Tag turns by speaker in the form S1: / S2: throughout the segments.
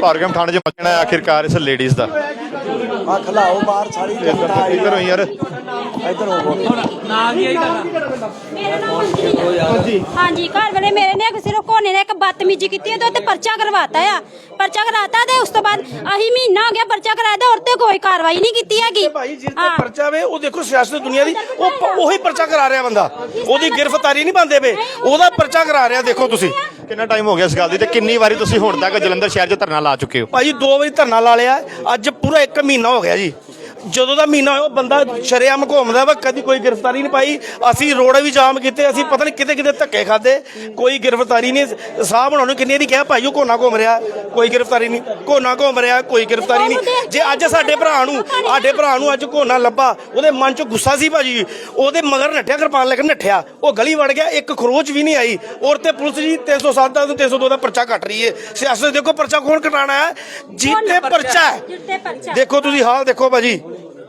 S1: ਭਾਰਗਮ ਥਾਣੇ 'ਚ ਹੈ ਆਖਿਰਕਾਰ ਇਸ ਲੇਡੀਜ਼ ਦਾ।
S2: ਆ ਖਲਾਓ ਬਾਹਰ ਸਾਰੀ ਜਨਤਾ ਆਈ
S1: ਇੱਧਰ ਹੋਈ ਯਾਰ।
S2: ਇੱਧਰ ਹੋਵੋ
S3: ਹਾਂਜੀ। ਘਰ ਵਾਲੇ ਮੇਰੇ ਨੇ ਸਿਰਫ ਕੋਨੇ ਨੇ ਇੱਕ ਬਦਤਮੀਜੀ ਕੀਤੀ ਹੈ ਤੇ ਉੱਤੇ ਪਰਚਾ ਕਰਵਾਤਾ ਆ। ਪਰਚਾ ਕਰਾਤਾ ਤੇ ਉਸ ਤੋਂ ਬਾਅਦ ਅਹੀ ਮਹੀਨਾ ਹੋ ਗਿਆ ਪਰਚਾ ਕਰਾਇਆ ਤੇ ਔਰ ਤੇ ਕੋਈ ਕਾਰਵਾਈ ਨਹੀਂ ਕੀਤੀ ਹੈਗੀ।
S4: ਭਾਈ ਜਿਸ ਤੇ
S3: ਹਾਂ।
S4: ਪਰਚਾ ਵੇ ਉਹ ਦੇਖੋ ਸਿਆਸਤ ਦੁਨੀਆ ਦੀ ਉਹ ਉਹੀ ਪਰਚਾ ਕਰਾ ਰਿਹਾ ਬੰਦਾ। ਉਹਦੀ ਗ੍ਰਿਫਤਾਰੀ ਨਹੀਂ ਬੰਦੇ ਵੇ। ਉਹਦਾ ਪਰਚਾ ਕਰਾ ਰਿਹਾ ਦੇਖੋ ਤੁਸੀਂ।
S1: ਕਿੰਨਾ ਟਾਈਮ ਹੋ ਗਿਆ ਇਸ ਗੱਲ ਦੀ ਤੇ ਕਿੰਨੀ ਵਾਰੀ ਤੁਸੀਂ ਹੁਣ ਤੱਕ ਜਲੰਧਰ ਸ਼ਹਿਰ 'ਚ ਧਰਨਾ ਲਾ ਚੁੱਕੇ ਹੋ?
S4: ਭਾਜੀ, ਦੋ ਵਾਰੀ ਧਰਨਾ ਲਾ ਲਿਆ। ਅੱਜ ਪੂਰਾ 1 ਮਹੀਨਾ ਹੋ ਗਿਆ ਜੀ। ਜਦੋਂ ਦਾ ਮਹੀਨਾ ਹੋਇਆ ਉਹ ਬੰਦਾ ਸ਼ਰੇਆਮ ਘੁੰਮਦਾ ਵਾ ਕਦੀ ਕੋਈ ਗ੍ਰਿਫਤਾਰੀ ਨਹੀਂ ਪਾਈ। ਅਸੀਂ ਰੋਡ ਵੀ ਜਾਮ ਕੀਤੇ ਅਸੀਂ ਪਤਾ ਨਹੀਂ ਕਿਤੇ ਕਿਤੇ ਧੱਕੇ ਖਾਦੇ ਕੋਈ ਗ੍ਰਿਫਤਾਰੀ ਨਹੀਂ ਸਾਹਿਬ ਉਹਨਾਂ ਨੂੰ ਕਿੰਨੇ ਦੀ ਕਿਹਾ ਭਾਈ ਉਹ ਕੋਨਾ ਘੁੰਮ ਰਿਹਾ ਕੋਈ ਗ੍ਰਿਫਤਾਰੀ ਨਹੀਂ। ਕੋਨਾ ਘੁੰਮ ਰਿਹਾ ਕੋਈ ਗ੍ਰਿਫਤਾਰੀ ਨਹੀਂ। ਜੇ ਅੱਜ ਸਾਡੇ ਭਰਾ ਨੂੰ ਸਾਡੇ ਭਰਾ ਨੂੰ ਅੱਜ ਕੋਨਾ ਲੱਭਾ ਉਹਦੇ ਮਨ 'ਚ ਗੁੱਸਾ ਸੀ ਭਾਜੀ। ਉਹਦੇ ਮਗਰ ਨੱਠਿਆ ਕਿਰਪਾਨ ਲੈ ਕੇ ਨੱਠਿਆ। ਉਹ ਗਲੀ ਵੜ ਗਿਆ ਇੱਕ ਖਰੋਚ ਵੀ ਨਹੀਂ ਆਈ। ਔਰ ਤੇ ਪੁਲਿਸ ਜੀ 307 ਦਾ ਤੇ 302 ਦਾ ਪਰਚਾ ਕੱਟ ਰਹੀ ਹੈ ਸਿਆਸਤ ਦੇਖੋ ਪਰਚਾ ਕੌਣ ਕਟਾਣਾ ਹੈ? ਜੀਤੇ ਪਰਚਾ ਹੈ?
S3: ਜਿੱਤੇ ਪਰਚਾ।
S4: ਦੇਖੋ ਤੁਸੀਂ ਹਾਲ ਦੇਖੋ ਭਾਜੀ।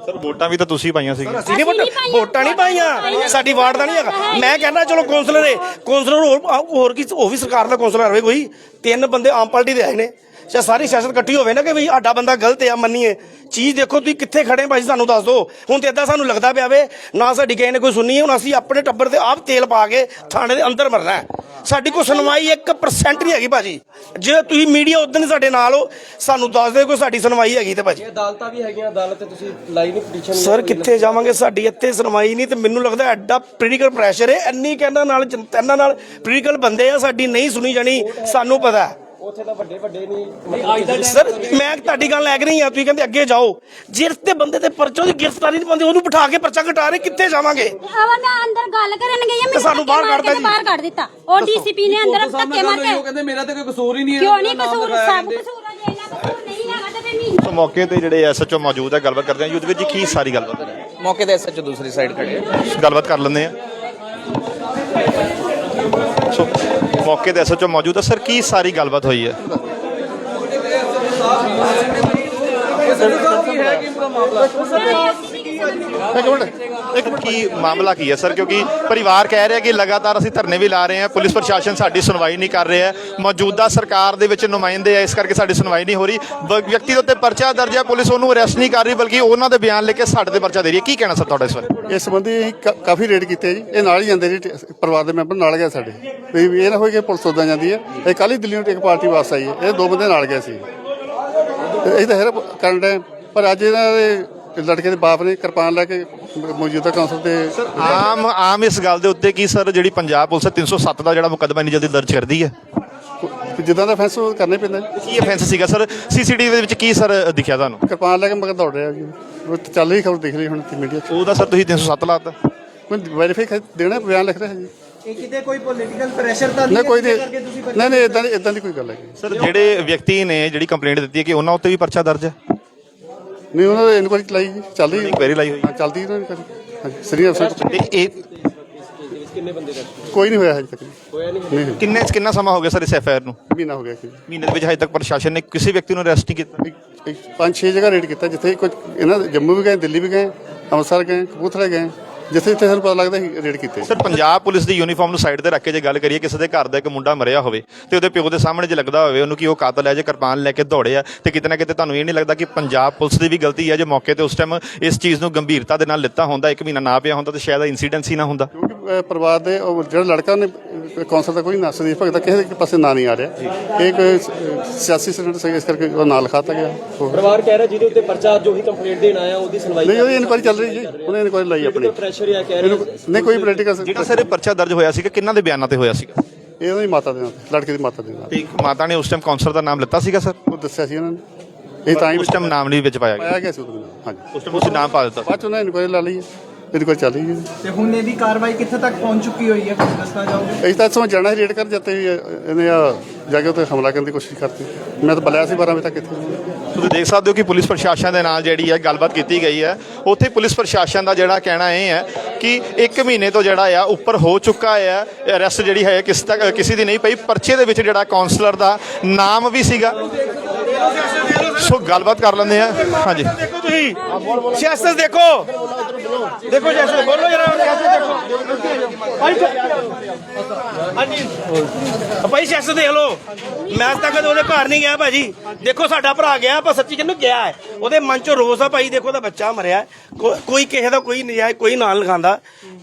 S1: ਸਰ ਵੋਟਾਂ ਵੀ ਤਾਂ ਤੁਸੀਂ ਪਾਈਆਂ ਸੀ
S4: ਅਸੀਂ ਨਹੀਂ
S3: ਅਸੀਂ ਨਹੀਂ
S4: ਵੋਟਾਂ। ਵੋਟਾਂ ਨਹੀਂ ਪਾਈਆਂ। ਸਾਡੀ ਵਾਰਡ ਦਾ ਨਹੀਂ ਹੈਗਾ। ਮੈਂ ਕਹਿੰਦਾ ਚਲੋ ਕੌਂਸਲਰ ਹੈ ਕੌਂਸਲਰ ਹੋਰ ਹੋਰ ਕੀ ਉਹ ਵੀ ਸਰਕਾਰ ਦਾ ਕੌਂਸਲਰ ਹੋਵੇ ਕੋਈ। ਤਿੰਨ ਬੰਦੇ ਆਮ ਪਾਰਟੀ ਦੇ ਆਏ ਨੇ। ਜਾਂ ਸਾਰੀ ਸਿਆਸਤ ਇਕੱਠੀ ਹੋਵੇ ਨਾ ਕਿ ਵੀ ਆਡਾ ਬੰਦਾ ਗਲਤ ਆ ਮੰਨੀਏ। ਚੀਜ਼ ਦੇਖੋ ਤੁਸੀਂ ਕਿੱਥੇ ਖੜੇ ਭਾਈ ਸਾਨੂੰ ਦੱਸ ਦਿਓ। ਹੁਣ ਤੇ ਇਦਾਂ ਸਾਨੂੰ ਲੱਗਦਾ ਪਿਆ ਵੇ ਨਾ ਸਾਡੀ ਕਿਸੇ ਨੇ ਕੋਈ ਸੁਣੀ ਹੁਣ ਅਸੀਂ ਆਪਣੇ ਟੱਬਰ ਤੇ ਆਪ ਤੇਲ ਪਾ ਕੇ ਥਾਣੇ ਦੇ ਅੰਦਰ ਮਰਨਾ ਸਾਡੀ ਕੋਈ ਸੁਣਵਾਈ 1% ਨਹੀਂ ਹੈਗੀ ਭਾਜੀ। ਜੇ ਤੁਸੀਂ ਮੀਡੀਆ ਉਦੋਂ ਸਾਡੇ ਨਾਲ ਹੋ ਸਾਨੂੰ ਦੱਸ ਦਿਓ ਕੋਈ ਸਾਡੀ ਸੁਣਵਾਈ ਹੈਗੀ ਤੇ ਭਾਜੀ।
S5: ਅਦਾਲਤਾਂ ਵੀ ਹੈਗੀਆਂ ਅਦਾਲਤ ਤੇ ਤੁਸੀਂ ਲਾਈ ਨਹੀਂ ਪਟੀਸ਼ਨ
S4: ਸਰ ਕਿੱਥੇ ਜਾਵਾਂਗੇ? ਸਾਡੀ ਇੱਥੇ ਸੁਣਵਾਈ ਨਹੀਂ ਤੇ ਮੈਨੂੰ ਲੱਗਦਾ ਐਡਾ ਪੋਲੀਟੀਕਲ ਪ੍ਰੈਸ਼ਰ ਹੈ ਇੰਨੀ ਕਹਿੰਦਾ ਨਾਲ ਇਹਨਾਂ ਨਾਲ ਪੋਲੀਟੀਕਲ ਬੰਦੇ ਆ ਸਾਡੀ ਨਹੀਂ ਸੁਣੀ ਜਾਣੀ ਸਾਨੂੰ ਪਤਾ ਹੈ।
S5: ਉੱਥੇ ਤਾਂ ਵੱਡੇ ਵੱਡੇ ਨਹੀਂ।
S4: ਸਰ ਮੈਂ ਤੁਹਾਡੀ ਗੱਲ ਲੈ ਕੇ ਨਹੀਂ ਆ ਤੁਸੀਂ ਕਹਿੰਦੇ ਅੱਗੇ ਜਾਓ। ਜਿਸ ਤੇ ਬੰਦੇ ਤੇ ਪਰਚੋ ਦੀ ਗ੍ਰਿਫਤਾਰੀ ਨਹੀਂ ਪਾਉਂਦੇ ਉਹਨੂੰ ਬਿਠਾ ਕੇ ਪਰਚਾ ਕਟਾ ਰਹੇ ਕਿੱਥੇ ਜਾਵਾਂਗੇ?
S3: ਆਵਾ ਮੈਂ ਅੰਦਰ ਗੱਲ ਕਰਨ ਗਈ ਆ ਮੈਨੂੰ
S4: ਸਾਨੂੰ ਬਾਹਰ
S3: ਧੱਕੇ ਮਾਰ ਕੇ
S4: ਕੱਢਤਾ ਜੀ।
S3: ਬਾਹਰ ਕੱਢ ਦਿੱਤਾ? ਉਹ ਡੀਸੀਪੀ ਨੇ ਅੰਦਰ ਧੱਕੇ ਮਾਰ ਕੇ
S5: ਉਹ ਕਹਿੰਦੇ ਮੇਰਾ ਤਾਂ ਕੋਈ ਕਸੂਰ ਹੀ ਨਹੀਂ ਹੈ
S3: ਕਿਉਂ ਨਹੀਂ ਕਸੂਰ? ਸਭ ਕਸੂਰ ਆ ਜੇ ਇਹਨਾਂ ਕਸੂਰ ਨਹੀਂ ਹੈਗਾ ਤੇ ਫੇ ਮਹੀਨਾ
S1: ਸੋ ਮੌਕੇ ਤੇ ਜਿਹੜੇ ਐਸਐਚਓ ਮੌਜੂਦ ਹੈ ਗੱਲਬਾਤ ਕਰਦੇ ਹਾਂ। ਯੁੱਧ ਵਿੱਚ ਜੀ ਕੀ ਸਾਰੀ ਗੱਲਬਾਤ ਹੈ?
S5: ਮੌਕੇ ਤੇ ਐਸਐਚ ਦੂਸਰੀ ਸਾਈਡ ਖੜੇ ਆ।
S1: ਗੱਲਬਾਤ ਕਰ ਲੈਂਦੇ ਆ ਸੋ ਮੌਕੇ ਤੇ ਐਸਐਚਓ ਮੌਜੂਦ ਹੈ ਸਰ ਕੀ ਸਾਰੀ ਗੱਲਬਾਤ ਹੋਈ ਹੈ ਇੱਕ ਮਿੰਟ ਇੱਕ ਮਿੰਟ। ਕੀ ਮਾਮਲਾ ਕੀ ਹੈ ਸਰ? ਕਿਉਂਕਿ ਪਰਿਵਾਰ ਕਹਿ ਰਿਹਾ ਕਿ ਲਗਾਤਾਰ ਅਸੀਂ ਧਰਨੇ ਵੀ ਲਾ ਰਹੇ ਹਾਂ ਪੁਲਿਸ ਪ੍ਰਸ਼ਾਸਨ ਸਾਡੀ ਸੁਣਵਾਈ ਨਹੀਂ ਕਰ ਰਿਹਾ ਮੌਜੂਦਾ ਸਰਕਾਰ ਦੇ ਵਿੱਚ ਨੁਮਾਇੰਦੇ ਆ ਇਸ ਕਰਕੇ ਸਾਡੀ ਸੁਣਵਾਈ ਨਹੀਂ ਹੋ ਰਹੀ। ਬ- ਵਿਅਕਤੀ ਦੇ ਉੱਤੇ ਪਰਚਾ ਦਰਜ ਹੈ ਪੁਲਿਸ ਉਹਨੂੰ ਅਰੈਸਟ ਨਹੀਂ ਕਰ ਰਹੀ ਬਲਕਿ ਉਹਨਾਂ ਦੇ ਬਿਆਨ ਲੈ ਕੇ ਸਾਡੇ ਤੇ ਪਰਚਾ ਦੇ ਰਹੀ ਹੈ। ਕੀ ਕਹਿਣਾ ਸਰ ਤੁਹਾਡਾ ਇਸ ਬਾਰੇ?
S6: ਇਸ ਸੰਬੰਧੀ ਕਾਫੀ ਰੇਡ ਕੀਤੇ ਜੀ। ਇਹ ਨਾਲ ਹੀ ਜਾਂਦੇ ਜੀ ਪਰਿਵਾਰ ਦੇ ਮੈਂਬਰ ਨਾਲ ਗਏ ਸਾਡੇ। ਵੀ ਇਹ ਨਾ ਹੋਏ ਕਿ ਪੁਲਿਸ ਉਦਾਂ ਜਾਂਦੀ ਹੈ। ਇਹ ਕੱਲ ਹੀ ਦਿੱਲੀ ਨੂੰ ਇੱਕ ਪਾਰਟੀ ਵਾਪਸ ਆਈ ਹੈ। ਇਹ ਦੋ ਬੰਦੇ ਨਾਲ ਗਏ ਸੀ। ਅਸੀਂ ਤਾਂ ਹੈਰ ਕਰਨ ਦੇ ਪਰ ਅੱਜ ਇਹਨਾਂ ਦੇ ਲੜਕੇ ਦੇ ਬਾਪ ਨੇ ਕਿਰਪਾਨ ਲੈ ਕੇ ਮੌਜੂਦਾ ਕਾਉਂਸਲ ਦੇ
S1: ਆਮ ਆਮ ਇਸ ਗੱਲ ਦੇ ਉੱਤੇ ਕੀ ਸਰ ਜਿਹੜੀ ਪੰਜਾਬ ਪੁਲਿਸ ਹੈ 307 ਦਾ ਜਿਹੜਾ ਮੁਕੱਦਮਾ ਇੰਨੀ ਜਲਦੀ ਦਰਜ ਕਰਦੀ ਹੈ?
S6: ਜਿੱਦਾਂ ਦਾ ਫੈਸਲਾ ਕਰਨਾ ਪੈਂਦਾ ਜੀ
S1: ਕੀ ਅਫੈਂਸ ਸੀਗਾ ਸਰ? ਸੀਸੀਟੀਵੀ ਦੇ ਵਿੱਚ ਕੀ ਸਰ ਦਿਖਿਆ ਤੁਹਾਨੂੰ?
S6: ਕਿਰਪਾਨ ਲੈ ਕੇ ਮਗਰ ਦੌੜ ਰਿਹਾ ਜੀ। ਉਹ ਤੇ ਚੱਲ ਰਹੀ ਖਬਰ ਦੇਖ ਲਈ ਹੁਣ ਮੀਡੀਆ 'ਚ।
S1: ਉਹਦਾ ਸਰ ਤੁਸੀਂ 307 ਲਾਤਾ।
S6: ਕੋਈ ਵੈਰੀਫਾਈ ਦੇਣਾ ਬਿਆਨ ਲਿਖ ਰਿਹਾ ਜੀ।
S2: ਇਹ ਕਿਤੇ ਕੋਈ ਪੋਲੀਟੀਕਲ ਪ੍ਰੈਸ਼ਰ ਤਾਂ
S6: ਨਹੀਂ ਕੋਈ ਨਹੀਂ।
S2: ਕਰਕੇ ਤੁਸੀਂ
S6: ਨਹੀਂ ਨਹੀਂ ਇਦਾਂ ਇਦਾਂ ਦੀ ਕੋਈ ਗੱਲ ਹੈ
S1: ਸਰ ਜਿਹੜੇ ਵਿਅਕਤੀ ਨੇ ਜਿਹੜੀ ਕੰਪਲੇਂਟ ਦਿੱਤੀ ਹੈ ਕਿ ਉਹਨਾਂ ਉੱਤੇ ਵੀ ਪਰਚਾ ਦਰਜ ਹੈ?
S6: ਨਹੀਂ ਉਹਨਾਂ ਨੇ ਇਨਕੁਆਇਰੀ ਚਲਾਈ ਜੀ ਚੱਲ ਰਹੀ
S1: ਇਨਕੁਆਇਰੀ ਲਾਈ ਹੋਈ
S6: ਹਾਂ। ਚੱਲਦੀ ਉਹਨਾਂ ਦੀ ਹਾਂਜੀ ਸ੍ਰੀ ਅਫਸਰ
S1: ਤੇ। ਇਹ
S6: ਕੋਈ ਨਹੀਂ ਹੋਇਆ ਹਜੇ ਤੱਕ। ਹੋਇਆ ਨਹੀਂ
S1: ਕਿੰਨੇ ਕਿੰਨਾ ਸਮਾਂ ਹੋ ਗਿਆ ਸਰ ਇਸ ਐਫਆਈਆਰ ਨੂੰ?
S6: ਮਹੀਨਾ ਹੋ ਗਿਆ ਜੀ।
S1: ਮਹੀਨੇ ਦੇ ਵਿੱਚ ਹਜੇ ਤੱਕ ਪ੍ਰਸ਼ਾਸਨ ਨੇ ਕਿਸੇ ਵਿਅਕਤੀ ਨੂੰ ਅਰੈਸਟ ਨਹੀਂ ਕੀਤਾ।
S6: ਇੱਕ- ਇੱਕ ਪੰਜ ਛੇ ਜਗ੍ਹਾ ਰੇਡ ਕੀਤਾ ਜਿੱਥੇ ਕੁਝ ਇਹਨਾਂ ਦੇ ਜੰਮੂ ਵੀ ਗਏ ਦਿੱਲੀ ਵੀ ਗਏ ਅੰਮ੍ਰਿਤਸਰ ਗਏ ਕਪੂਰਥਲੇ ਗਏ। ਜਿੱਥੇ ਜਿੱਥੇ ਸਾਨੂੰ ਪਤਾ ਲੱਗਦਾ ਸੀ ਰੇਡ ਕੀਤੇ
S1: ਸਰ ਪੰਜਾਬ ਪੁਲਿਸ ਦੀ ਯੂਨੀਫਾਰਮ ਨੂੰ ਸਾਈਡ ਤੇ ਰੱਖ ਕੇ ਜੇ ਗੱਲ ਕਰੀਏ ਕਿਸੇ ਦੇ ਘਰ ਦਾ ਇੱਕ ਮੁੰਡਾ ਮਰਿਆ ਹੋਵੇ ਤੇ ਉਹਦੇ ਪਿਓ ਦੇ ਸਾਹਮਣੇ ਜੇ ਲੱਗਦਾ ਹੋਵੇ ਉਹਨੂੰ ਕਿ ਉਹ ਕਾਤਲ ਹੈ ਜੇ ਕਿਰਪਾਨ ਲੈ ਕੇ ਦੌੜਿਆ ਤੇ ਕਿਤੇ ਨਾ ਕਿਤੇ ਤੁਹਾਨੂੰ ਇਹ ਨਹੀਂ ਲੱਗਦਾ ਕਿ ਪੰਜਾਬ ਪੁਲਿਸ ਦੀ ਵੀ ਗਲਤੀ ਹੈ ਜੇ ਮੌਕੇ ਤੇ ਉਸ ਟਾਈਮ ਇਸ ਚੀਜ਼ ਨੂੰ ਗੰਭੀਰਤਾ ਦੇ ਨਾਲ ਲਿੱਤਾ ਹੁੰਦਾ ਇੱਕ ਮਹੀਨਾ ਨਾ ਪਿਆ ਹੁੰਦਾ ਤਾਂ ਸ਼ਾਇਦ ਇਨਸੀਡੈਂਸ ਹੀ ਨਾ ਹੁੰਦਾ?
S6: ਕਿਉਂਕਿ ਅਹ, ਪਰਿਵਾਰ ਦੇ ਉਹ ਜਿਹੜਾ ਲੜਕਾ ਨੇ ਕੌਂਸਲ ਦਾ ਕੋਈ ਨਾ ਸੰਦੀਪ ਭਗਤ ਦਾ ਕਿਸੇ ਦੇ ਪਾਸੇ ਨਾਂ ਨਹੀਂ ਆ ਰਿਹਾ। ਇਹ ਕੋਈ ਸਿਆਸੀ ਸਟੂਡੈਂਟ ਸੀ ਇਸ ਕਰਕੇ ਉਹ ਨਾਂ ਲਿਖਾਤਾ ਗਿਆ।
S5: ਪਰਿਵਾਰ ਕਹਿ ਰਿਹਾ ਜਿਹਦੇ ਉੱਤੇ ਪਰਚਾ ਜੋ ਹੀ ਕੰਪਲੇਂਟ ਦੇਣ ਆਇਆ ਉਹਦੀ ਸੁਣਵਾਈ
S6: ਨਹੀਂ ਉਹਦੀ ਇਨਕੁਆਇਰੀ ਚੱਲ ਰਹੀ ਜੀ। ਉਹਨੇ ਇਨਕੁਆਇਰੀ ਲਈ ਆਪਣੀ।
S5: ਪ੍ਰੈਸ਼ਰ ਆ ਕਹਿ ਰਹੇ
S6: ਨਹੀਂ ਕੋਈ ਪੋਲੀਟੀਕਲ
S1: ਜਿਹੜਾ ਸਰ ਇਹ ਪਰਚਾ ਦਰਜ ਹੋਇਆ ਸੀਗਾ ਕਿੰਨਾਂ ਦੇ ਬਿਆਨਾਂ ਤੇ ਹੋਇਆ ਸੀਗਾ?
S6: ਇਹ ਉਹਦੀ ਮਾਤਾ ਦੇ ਨਾਲ ਲੜਕੇ ਦੀ ਮਾਤਾ ਦੇ ਨਾਲ।
S1: ਤੇ ਮਾਤਾ ਨੇ ਉਸ ਟਾਈਮ ਕਾਉਂਸਲਰ ਦਾ ਨਾਮ ਲਿੱਤਾ ਸੀਗਾ ਸਰ?
S6: ਉਹ ਦੱਸਿਆ ਸੀ ਉਹਨਾਂ ਨੇ। ਇਹ ਤਾਂ ਹੀ
S1: ਉਸ ਟਾਈਮ ਨਾਮ ਨਹੀਂ ਵਿੱਚ ਪਾਇਆ ਗਿਆ।
S6: ਪਾਇਆ ਗਿਆ ਸੀ ਉਹਦੇ ਨਾਲ ਹਾਂਜੀ।
S1: ਉਸ ਟਾਈਮ ਉਸ ਨਾਮ ਪਾ ਦਿੱਤਾ
S6: ਬਾਅਦ ਚ ਉਹਨਾਂ ਇਨਕੁਆਇਰੀ ਲਾ ਲਈ ਹੈ ਇਨਕੁਆਇਰੀ ਚੱਲ ਰਹੀ ਹੈ
S2: ਤੇ ਹੁਣ ਇਹਦੀ ਕਾਰਵਾਈ ਕਿੱਥੇ ਤੱਕ ਪਹੁੰਚ ਚੁੱਕੀ ਹੋਈ ਹੈ? ਕੁਝ ਦੱਸਣਾ ਚਾਹੋਗੇ?
S6: ਅਸੀਂ ਤਾਂ ਇੱਥੋਂ ਜਾਣਾ ਰੇਡ ਕਰ ਜਾਂਦੇ ਇਹਨੇ ਆ ਜਾ ਕੇ ਉੱਤੇ ਹਮਲਾ ਕਰਨ ਦੀ ਕੋਸ਼ਿਸ਼ ਕਰਤੀ। ਮੈਂ ਤਾਂ ਬੁਲਾਇਆ ਸੀ 12 ਵਜੇ ਤੱਕ ਇੱਥੇ।
S1: ਤੁਸੀਂ ਦੇਖ ਸਕਦੇ ਹੋ ਕਿ ਪੁਲਿਸ ਪ੍ਰਸ਼ਾਸਨ ਦੇ ਨਾਲ ਜਿਹੜੀ ਹੈ ਗੱਲਬਾਤ ਕੀਤੀ ਗਈ ਹੈ। ਉੱਥੇ ਪੁਲਿਸ ਪ੍ਰਸ਼ਾਸਨ ਦਾ ਜਿਹੜਾ ਕਹਿਣਾ ਇਹ ਹੈ ਕਿ 1 ਮਹੀਨੇ ਤੋਂ ਜਿਹੜਾ ਆ ਉੱਪਰ ਹੋ ਚੁੱਕਾ ਹੈ ਅਰੈਸਟ ਜਿਹੜੀ ਹੈ ਕਿਸ ਤੱਕ ਕਿਸੇ ਦੀ ਨਹੀਂ ਪਈ। ਪਰਚੇ ਦੇ ਵਿੱਚ ਜਿਹੜਾ ਕਾਉਂਸਲਰ ਦਾ ਨਾਮ ਵੀ ਸੀਗਾ। ਸੋ ਗੱਲਬਾਤ ਕਰ ਲੈਂਦੇ ਆ। ਹਾਂਜੀ।
S4: ਤੁਸੀਂ ਸਿਆਸਤ ਦੇਖੋ ਦੇਖੋ ਸਿਆਸਤ ਬੋਲੋ ਜਰਾ ਸਿਆਸਤ ਦੇਖੋ ਭਾਈ ਹਾਂਜੀ ਭਾਈ ਸਿਆਸਤ ਦੇਖ ਲਓ ਮੈਂ ਤੱਕ ਕਦੇ ਉਹਦੇ ਘਰ ਨਹੀਂ ਗਿਆ ਭਾਜੀ ਦੇਖੋ ਸਾਡਾ ਭਰਾ ਗਿਆ ਆਪਾਂ ਸੱਚੀ ਕਿਹਨੂੰ ਗਿਆ ਹੈ ਉਹਦੇ ਮਨ ਚ ਰੋਸ ਆ ਭਾਈ ਦੇਖੋ ਉਹਦਾ ਬੱਚਾ ਮਰਿਆ। ਕੋ- ਕੋਈ ਕਿਸੇ ਦਾ ਕੋਈ ਨਜਾਇਜ਼ ਕੋਈ ਨਾਂ ਨੀ ਲਿਖਾਉਂਦਾ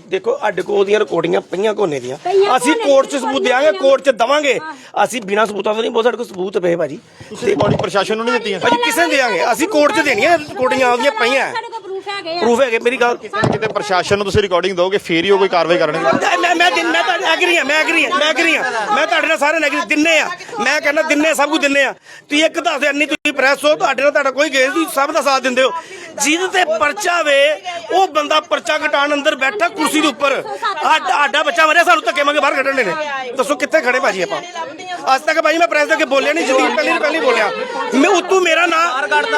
S4: ਦੇਖੋ ਅੱਡ ਕੋ ਉਹਦੀਆਂ ਰਿਕਾਰਡਿੰਗਾਂ ਪਈਆਂ ਕੋਨੇ ਦੀਆਂ
S3: ਪਈਆਂ
S4: ਅਸੀਂ
S3: ਕੋਨੇ
S4: ਕੋਰਟ 'ਚ
S3: ਦੀਆਂ,
S4: ਸਬੂਤ ਦੇਾਂਗੇ ਕੋਰਟ 'ਚ ਦਵਾਂਗੇ ਅਸੀਂ ਬਿਨਾਂ ਸਬੂਤਾਂ ਤੋਂ ਨਹੀਂ ਬਹੁਤ ਸਾਡੇ ਕੋਲ ਸਬੂਤ ਪਏ ਭਾਜੀ
S1: ਤੁਸੀਂ ਬੋਡੀ ਪ੍ਰਸ਼ਾਸਨ ਨੂੰ ਨਹੀਂ ਦਿੱਤੀਆਂ।
S4: ਭਾਜੀ ਕਿਸੇ ਨੂੰ ਦੇਾਂਗੇ ਅਸੀਂ ਕੋਰਟ 'ਚ ਦੇਣੀਆਂ ਰਿਕਾਰਡਿੰਗਾਂ ਉਹਦੀਆਂ ਪਈਆਂ
S3: ਸਾਡੇ ਕੋਲ ਪ੍ਰੂਫ ਹੈਗੇ ਆ।
S4: ਪ੍ਰੂਫ ਹੈਗੇ ਮੇਰੀ ਗੱਲ
S1: ਕਿਤੇ ਪ੍ਰਸ਼ਾਸਨ ਨੂੰ ਤੁਸੀਂ ਰਿਕਾਰਡਿੰਗ ਦੋਗੇ ਫੇਰ ਹੀ ਉਹ ਕੋਈ ਕਾਰਵਾਈ ਕਰਨਗੇ।
S4: ਮੈਂ ਮੈਂ ਦਿਨ ਮੈਂ ਤਾਂ ਐਗਰੀ ਹਾਂ ਮੈਂ ਐਗਰੀ ਹਾਂ ਮੈਂ ਐਗਰੀ ਹਾਂ। ਮੈਂ ਤੁਹਾਡੇ ਨਾਲ ਸਾਰੇ ਐਗਰੀ ਦਿੰਨੇ ਆ। ਮੈਂ ਕਹਿੰਦਾ ਦਿੰਨੇ ਸਭ ਕੁਝ ਦਿੰਨੇ ਆ। ਤੁਸੀਂ ਇੱਕ ਦੱਸ ਇੰਨੀ ਤੁਸੀਂ ਪ੍ਰੈਸ ਹੋ ਤੁਹਾਡੇ ਨਾਲ ਤੁਹਾਡਾ ਕੋਈ ਗੇਸ ਤੁਸੀਂ ਸਭ ਦਾ ਸਾਥ ਦਿੰਦੇ ਹੋ। ਜਿਹਦੇ ਤੇ ਪਰਚਾ ਵੇ ਉਹ ਬੰਦਾ ਪਰਚਾ ਕਟਾਣ ਅੰਦਰ ਬੈਠਾ ਕੁਰਸੀ ਦੇ ਉੱਪਰ। ਆਡਾ ਬੱਚਾ ਮਰਿਆ ਸਾਨੂੰ ਧੱਕੇ ਮੰਗੇ ਬਾਹਰ ਕੱਢਣੇ ਨੇ। ਦੱਸੋ ਕਿੱਥੇ ਖੜੇ ਭਾਜੀ ਆਪਾਂ? ਅੱਜ ਤੱਕ ਭਾਜੀ ਮੈਂ ਪ੍ਰੈਸ ਦੇ ਅੱਗੇ ਬੋਲਿਆ ਨਹੀਂ ਜ਼ਿੰਦਗੀ ਪਹਿਲੀ ਪਹਿਲੀ ਬੋਲਿਆ। ਮੈਂ ਉਤੋਂ ਮੇਰਾ ਨਾਂ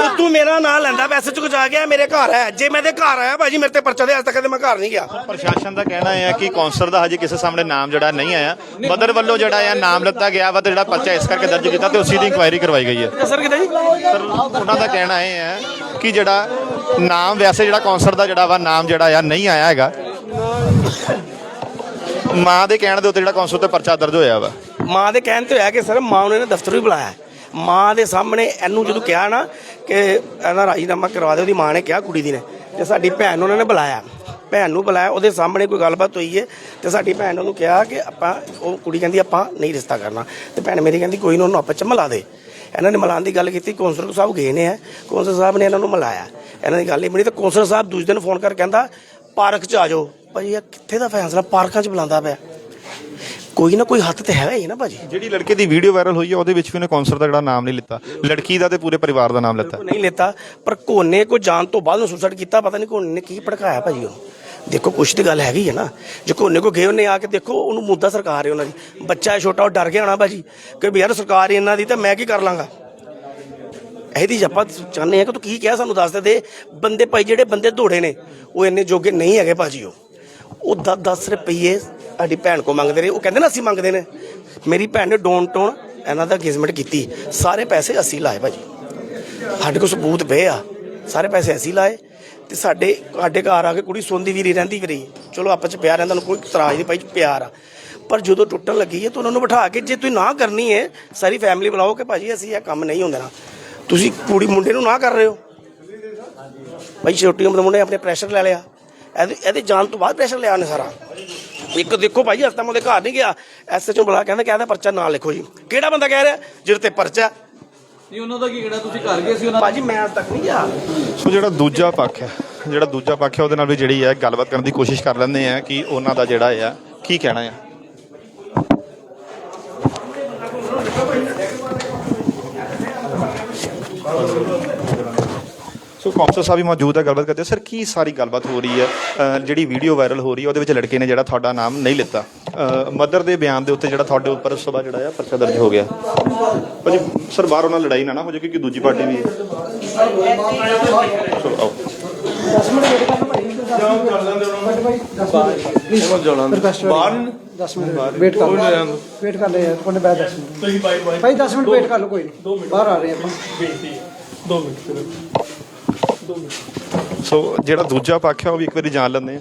S4: ਉਤੋਂ ਮੇਰਾ ਨਾਂ ਲੈਂਦਾ ਵੈਸੇ ਚ ਜਾ ਗਿਆ ਮੇਰੇ ਘਰ ਹੈ। ਜੇ ਮੈਂ ਤੇ ਘਰ ਆਇਆ ਭਾਜੀ ਮੇਰੇ ਤੇ ਪਰਚਾ ਦੇ ਅੱਜ ਤੱਕ ਤੇ ਮੈਂ ਘਰ ਨਹੀਂ ਗਿਆ।
S1: ਪ੍ਰਸ਼ਾਸਨ ਦਾ ਕਹਿਣਾ ਹੈ ਕਿ ਕੌਂਸਲਰ ਦਾ ਹਜੇ ਕਿਸੇ ਸਾਹਮਣੇ ਨਾਮ ਜਿਹੜਾ ਨਹੀਂ ਆਇਆ। ਮਦਰ ਵੱਲੋਂ ਜਿਹੜਾ ਆ ਨਾਮ ਲੱਤਾ ਗਿਆ ਵਾ ਤੇ ਜਿਹੜਾ ਪਰਚਾ ਇਸ ਕਰਕੇ ਦਰਜ ਕੀਤਾ ਤੇ ਉਸੇ ਦੀ ਇਨਕੁਆਇਰੀ ਕਰਵਾਈ ਗਈ ਹੈ।
S4: ਸਰ ਕਿਤੇ ਜੀ?
S1: ਸਰ ਉਹਨਾਂ ਦਾ ਕਹਿਣਾ ਇਹ ਹੈ ਕਿ ਜਿਹੜਾ ਨਾਮ ਵੈਸੇ ਜਿਹੜਾ ਕੌਂਸਲਰ ਦਾ ਜਿਹੜਾ ਵਾ, ਨਾਮ ਜਿਹੜਾ ਆ, ਨਹੀਂ ਆਇਆ ਹੈਗਾ। ਮਾਂ ਦੇ ਕਹਿਣ ਦੇ ਉੱਤੇ ਜਿਹੜਾ ਕੌਂਸਲ ਤੇ ਪਰਚਾ ਦਰਜ ਹੋਇਆ ਵਾ।
S4: ਮਾਂ ਦੇ ਕਹਿਣ ਤੇ ਹੋਇਆ ਕਿ ਸਰ, ਮਾਂ ਨੇ ਦਫ਼ਤਰ ਵੀ ਬੁਲਾਇਆ ਮਾਂ ਦੇ ਸਾਹਮਣੇ ਇਹਨੂੰ ਜਦੋਂ ਕਿਹਾ ਨਾ ਕਿ ਇਹਦਾ ਰਾਜੀਨਾਮਾ ਕਰਵਾ ਦੇ ਉਹਦੀ ਮਾਂ ਨੇ ਕਿਹਾ ਕੁੜੀ ਦੀ ਨੇ, ਤੇ ਸਾਡੀ ਭੈਣ ਉਹਨਾਂ ਨੇ ਬੁਲਾਇਆ। ਭੈਣ ਨੂੰ ਬੁਲਾਇਆ, ਉਹਦੇ ਸਾਹਮਣੇ ਕੋਈ ਗੱਲਬਾਤ ਹੋਈ ਹੈ, ਤੇ ਸਾਡੀ ਭੈਣ ਉਹਨੂੰ ਕਿਹਾ ਕਿ ਆਪਾਂ, ਉਹ ਕੁੜੀ ਕਹਿੰਦੀ ਆਪਾਂ ਨਹੀਂ ਰਿਸ਼ਤਾ ਕਰਨਾ, ਤੇ ਭੈਣ ਮੇਰੀ ਕਹਿੰਦੀ ਕੋਈ ਨਾ, ਉਹਨੂੰ ਆਪਸ ਚ ਮਿਲਾ ਦੇ। ਇਹਨਾਂ ਨੇ ਮਿਲਾਉਣ ਦੀ ਗੱਲ ਕੀਤੀ ਕੌਂਸਲਰ ਸਾਹਿਬ ਗਏ ਨੇ ਕੌਂਸਲਰ ਸਾਹਿਬ ਨੇ ਇਹਨਾਂ ਨੂੰ ਮਿਲਾਇਆ। ਇਹਨਾਂ ਦੀ ਗੱਲ ਨਹੀਂ ਬਣੀ ਤੇ ਕੌਂਸਲਰ ਸਾਹਿਬ ਦੂਜੇ ਦਿਨ ਫੋਨ ਕਰ ਕਹਿੰਦਾ ਪਾਰਕ ਚ ਆ ਜਾਓ। ਭਾਜੀ ਇਹ ਕਿੱਥੇ ਦਾ ਫੈਸਲਾ? ਪਾਰਕਾਂ ਚ ਬੁਲਾਉਂਦਾ ਪਿਆ। ਕੋਈ ਨਾ ਕੋਈ ਹੱਥ ਤੇ ਹੈਗਾ ਹੀ ਨਾ ਭਾਜੀ।
S1: ਜਿਹੜੀ ਲੜਕੇ ਦੀ ਵੀਡੀਓ ਵਾਇਰਲ ਹੋਈ ਹੈ ਉਹਦੇ ਵਿੱਚ ਵੀ ਉਹਨੇ ਕੌਂਸਲਰ ਦਾ ਜਿਹੜਾ ਨਾਮ ਨਹੀਂ ਲਿੱਤਾ। ਲੜਕੀ ਦਾ ਤੇ ਪੂਰੇ ਪਰਿਵਾਰ ਦਾ ਨਾਮ ਲਿੱਤਾ।
S4: ਨਹੀਂ ਲੈਤਾ ਪਰ ਕੋਨੇ ਕੋ ਜਾਣ ਤੋਂ ਬਾਅਦ ਸੁਸਾਈਡ ਕੀਤਾ ਪਤਾ ਨਹੀਂ ਕੋਨੇ ਨੇ ਕੀ ਭੜਕਾਇਆ ਭਾਜੀ ਉਹ ਦੇਖੋ, ਕੁਛ ਤੇ ਗੱਲ ਹੈਗੀ ਹੈ ਨਾ। ਜੇ ਕੋਨੇ ਕੋ ਗਏ ਉਹਨੇ ਆ ਕੇ ਦੇਖੋ, ਉਹਨੂੰ ਮੁੱਦਾ ਸਰਕਾਰ ਹੈ ਉਹਨਾਂ ਦੀ। ਬੱਚਾ ਹੈ ਛੋਟਾ, ਉਹ ਡਰ ਗਿਆ ਹੋਣਾ ਭਾਜੀ ਕਿ ਵੀ ਯਾਰ ਸਰਕਾਰ ਹੀ ਇਹਨਾਂ ਦੀ, ਤਾਂ ਮੈਂ ਕੀ ਕਰ ਲਾਂਗਾ? ਇਹਦੀ ਆਪਾਂ ਚਾਹੁੰਦੇ ਆ ਕਿ ਤੂੰ ਕੀ ਕਿਹਾ ਸਾਨੂੰ ਦੱਸ ਦੇ ਦੇ। ਬੰਦੇ ਭਾਈ ਜਿਹੜੇ ਬੰਦੇ ਦੌੜੇ ਨੇ, ਉਹ ਇੰਨੇ ਜੋਗੇ ਨਹੀਂ ਹੈਗੇ ਭਾਜੀ ਉਹ। ਉਹ 10 ਰੁਪਏ ਸਾਡੀ ਭੈਣ ਕੋ ਮੰਗਦੇ ਰਹੇ। ਉਹ ਕਹਿੰਦੇ ਨਾ, ਅਸੀਂ ਮੰਗਦੇ ਨੇ। ਮੇਰੀ ਭੈਣ ਨੇ ਡੋਨ ਟੋਨ ਇਹਨਾਂ ਦਾ ਅਗੇਜਮੈਂਟ ਕੀਤੀ। ਸਾਰੇ ਪੈਸੇ ਅਸੀਂ ਲਾਏ ਭਾਜੀ। ਸਾਡੇ ਕੋਲ ਸਬੂਤ ਪਏ ਆ। ਸਾਰੇ ਪੈਸੇ ਅਸੀਂ ਲਾਏ। ਤੇ ਸਾਡੇ ਸਾਡੇ ਘਰ ਆ ਕੇ ਕੁੜੀ ਸੌਂਦੀ ਵੀ ਰਹੀ ਰਹਿੰਦੀ ਵੀ ਰਹੀ ਚਲੋ, ਆਪਸ ਚ ਪਿਆਰ ਰਹਿੰਦਾ ਨੂੰ ਕੋਈ ਇਤਰਾਜ਼ ਨਹੀਂ ਭਾਈ, ਪਿਆਰ ਆ। ਪਰ ਜਦੋਂ ਟੁੱਟਣ ਲੱਗੀ ਹੈ, ਤਾਂ ਉਹਨਾਂ ਨੂੰ ਬਿਠਾ ਕੇ ਜੇ ਤੁਸੀਂ ਨਾ ਕਰਨੀ ਹੈ, ਸਾਰੀ ਫੈਮਿਲੀ ਬੁਲਾਓ ਕਿ ਭਾਜੀ ਅਸੀਂ ਇਹ ਕੰਮ ਨਹੀਂ ਹੁੰਦੇ ਨਾ। ਤੁਸੀਂ ਕੁੜੀ ਮੁੰਡੇ ਨੂੰ ਨਾ ਕਰ ਰਹੇ ਹੋ। ਭਾਈ ਛੋਟੀ ਉਮਰ ਦੇ ਮੁੰਡੇ ਆਪਣੇ ਪ੍ਰੈਸ਼ਰ ਲੈ ਲਿਆ। ਇਹਦੇ ਇਹਦੇ ਜਾਣ ਤੋਂ ਬਾਅਦ ਪ੍ਰੈਸ਼ਰ ਲਿਆ ਨੇ ਸਾਰਾ। ਇੱਕ ਦੇਖੋ ਭਾਈ ਹਸਤਾ ਮੈਂ ਉਹਦੇ ਘਰ ਨਹੀਂ ਗਿਆ। ਐਸਐਚਓ ਬੁਲਾ ਕਹਿੰਦਾ ਕਹਿੰਦਾ ਪਰਚਾ ਨਾ ਲਿਖੋ ਜੀ। ਕਿਹੜਾ ਬੰਦਾ ਕਹਿ ਰਿਹਾ? ਜਿਹਦੇ ਤੇ ਪਰਚਾ
S5: ਨਹੀਂ ਉਹਨਾਂ ਦਾ ਕੀ ਕਿਹੜਾ? ਤੁਸੀਂ ਘਰ ਗਏ ਸੀ ਉਹਨਾਂ
S4: ਭਾਜੀ ਮੈਂ ਅੱਜ ਤੱਕ ਨਹੀਂ ਗਿਆ।
S1: ਸੋ ਜਿਹੜਾ ਦੂਜਾ ਪੱਖ ਹੈ ਜਿਹੜਾ ਦੂਜਾ ਪੱਖ ਹੈ ਉਹਦੇ ਨਾਲ ਵੀ ਜਿਹੜੀ ਹੈ ਗੱਲਬਾਤ ਕਰਨ ਦੀ ਕੋਸ਼ਿਸ਼ ਕਰ ਲੈਂਦੇ ਆ ਕਿ ਉਹਨਾਂ ਦਾ ਜਿਹੜਾ ਆ ਕੀ ਕਹਿਣਾ ਆ? ਸੋ ਕੌਂਸਲ ਸਾਹਿਬ ਵੀ ਮੌਜੂਦ ਹੈ ਗੱਲਬਾਤ ਕਰਦੇ ਸਰ ਕੀ ਸਾਰੀ ਗੱਲਬਾਤ ਹੋ ਰਹੀ ਹੈ? ਜਿਹੜੀ ਵੀਡੀਓ ਵਾਇਰਲ ਹੋ ਰਹੀ ਹੈ ਉਹਦੇ ਵਿੱਚ ਲੜਕੇ ਨੇ ਜਿਹੜਾ ਤੁਹਾਡਾ ਨਾਮ ਨਹੀਂ ਲਿੱਤਾ। ਮਦਰ ਦੇ ਬਿਆਨ ਦੇ ਉੱਤੇ ਜਿਹੜਾ ਤੁਹਾਡੇ ਉੱਪਰ ਉਸ ਤੋਂ ਬਾਅਦ ਜਿਹੜਾ ਆ ਪਰਚਾ ਦਰਜ ਹੋ ਗਿਆ। ਭਾਜੀ ਸਰ ਬਾਹਰ ਉਹਨਾਂ ਲੜਾਈ ਨਾ ਨਾ ਹੋ ਜਾਏ ਕਿਉਂਕਿ ਦੂਜੀ ਪਾਰਟੀ ਵੀ ਹੈ। ਚਲੋ ਆਓ।
S2: ਬਾਹਰ 10 ਮਿੰਟ ਵੇਟ ਕਰ ਲਓ। ਵੇਟ ਕਰ ਲੈ ਯਾਰ ਕੋਨੇ ਬੈ 10 ਮਿੰਟ। ਤੁਸੀਂ ਬਾਈ ਬਾਈ। ਭਾਈ 10 ਮਿੰਟ ਵੇਟ ਕਰ ਲਓ ਕੋਈ ਨਹੀਂ। ਬਾਹਰ ਆ ਰਹੇ ਆਪਾਂ।
S1: ਸੋ ਜਿਹੜਾ ਦੂਜਾ ਪੱਖ ਹੈ ਉਹ ਵੀ ਇੱਕ ਵਾਰੀ ਜਾਣ ਲੈਂਦੇ ਆ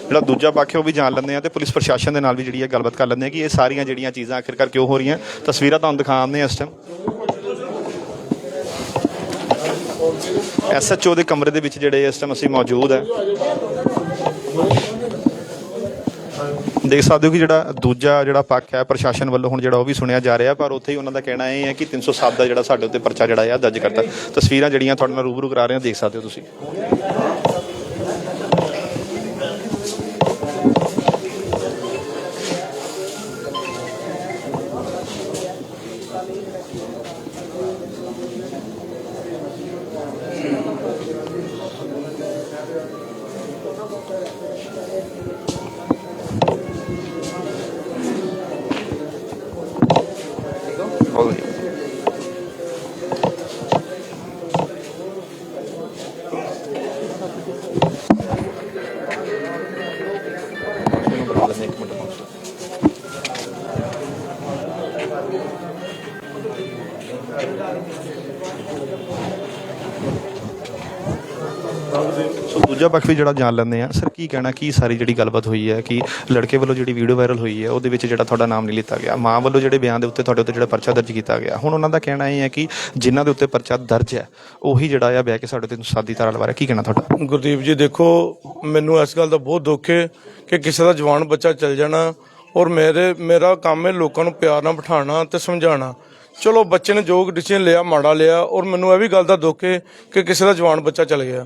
S1: ਜਿਹੜਾ ਦੂਜਾ ਪੱਖ ਹੈ ਉਹ ਵੀ ਜਾਣ ਲੈਂਦੇ ਆ ਤੇ ਪੁਲਿਸ ਪ੍ਰਸ਼ਾਸਨ ਦੇ ਨਾਲ ਵੀ ਜਿਹੜੀ ਹੈ ਗੱਲਬਾਤ ਕਰ ਲੈਂਦੇ ਆ ਕਿ ਇਹ ਸਾਰੀਆਂ ਜਿਹੜੀਆਂ ਚੀਜ਼ਾਂ ਆਖਿਰਕਾਰ ਕਿਉਂ ਹੋ ਰਹੀਆਂ। ਤਸਵੀਰਾਂ ਤੁਹਾਨੂੰ ਦਿਖਾਉਂਦੇ ਆ ਇਸ ਟਾਈਮ ਐਸਐਚਓ ਦੇ ਕਮਰੇ ਦੇ ਵਿੱਚ ਜਿਹੜੇ ਇਸ ਟਾਈਮ ਅਸੀਂ ਮੌਜੂਦ ਹੈ। ਦੇਖ ਸਕਦੇ ਹੋ ਕਿ ਜਿਹੜਾ ਦੂਜਾ ਜਿਹੜਾ ਪੱਖ ਹੈ ਪ੍ਰਸ਼ਾਸਨ ਵੱਲੋਂ ਹੁਣ ਜਿਹੜਾ ਉਹ ਵੀ ਸੁਣਿਆ ਜਾ ਰਿਹਾ, ਪਰ ਉੱਥੇ ਹੀ ਉਹਨਾਂ ਦਾ ਕਹਿਣਾ ਇਹ ਹੈ ਕਿ 307 ਦਾ ਜਿਹੜਾ ਸਾਡੇ ਉੱਤੇ ਪਰਚਾ ਜਿਹੜਾ ਆ ਦਰਜ ਕਰਤਾ। ਤਸਵੀਰਾਂ ਜਿਹੜੀਆਂ ਤੁਹਾਡੇ ਨਾਲ ਰੂਬਰੂ ਕਰਾ ਰਹੇ ਹਾਂ, ਦੇਖ ਸਕਦੇ ਹੋ ਤੁਸੀਂ। ਬਹੁਤ ਪੱਖ ਵੀ ਜਿਹੜਾ ਜਾਣ ਲੈਂਦੇ ਆ। ਸਰ ਕੀ ਕਹਿਣਾ, ਕੀ ਸਾਰੀ ਜਿਹੜੀ ਗੱਲਬਾਤ ਹੋਈ ਹੈ ਕਿ ਲੜਕੇ ਵੱਲੋਂ ਜਿਹੜੀ ਵੀਡੀਓ ਵਾਇਰਲ ਹੋਈ ਹੈ, ਉਹਦੇ ਵਿੱਚ ਜਿਹੜਾ ਤੁਹਾਡਾ ਨਾਮ ਨਹੀਂ ਲਿੱਤਾ ਗਿਆ। ਮਾਂ ਵੱਲੋਂ ਜਿਹੜੇ ਬਿਆਨ ਦੇ ਉੱਤੇ ਤੁਹਾਡੇ ਉੱਤੇ ਜਿਹੜਾ ਪਰਚਾ ਦਰਜ ਕੀਤਾ ਗਿਆ। ਹੁਣ ਉਹਨਾਂ ਦਾ ਕਹਿਣਾ ਇਹ ਹੈ ਕਿ ਜਿਨ੍ਹਾਂ ਦੇ ਉੱਤੇ ਪਰਚਾ ਦਰਜ ਹੈ, ਉਹੀ ਜਿਹੜਾ ਆ ਬਹਿ ਕੇ ਸਾਡੇ ਤੇ ਸਾਦੀ ਤਰ੍ਹਾਂ ਲਵਾ ਰਿਹਾ। ਕੀ ਕਹਿਣਾ ਤੁਹਾਡਾ?
S7: ਗੁਰਦੀਪ ਜੀ, ਦੇਖੋ, ਮੈਨੂੰ ਇਸ ਗੱਲ ਦਾ ਬਹੁਤ ਦੁੱਖ ਹੈ ਕਿ ਕਿਸੇ ਦਾ ਜਵਾਨ ਬੱਚਾ ਚੱਲ ਜਾਣਾ ਔਰ ਮੇਰੇ, ਮੇਰਾ ਕੰਮ ਹੈ ਲੋਕਾਂ ਨੂੰ ਪਿਆਰ ਨਾਲ ਬਿਠਾਉਣਾ ਤੇ ਸਮਝਾਉਣਾ। ਚਲੋ, ਬੱਚੇ ਨੇ ਜੋ ਡਿਸੀਜਨ ਲਿਆ, ਮਾੜਾ ਲਿਆ ਔਰ ਮੈਨੂੰ ਇਹ ਵੀ ਗੱਲ ਦਾ ਦੁੱਖ ਹੈ ਕਿ ਕਿਸੇ ਦਾ ਜਵਾਨ ਬੱਚਾ ਚੱਲ ਗਿਆ।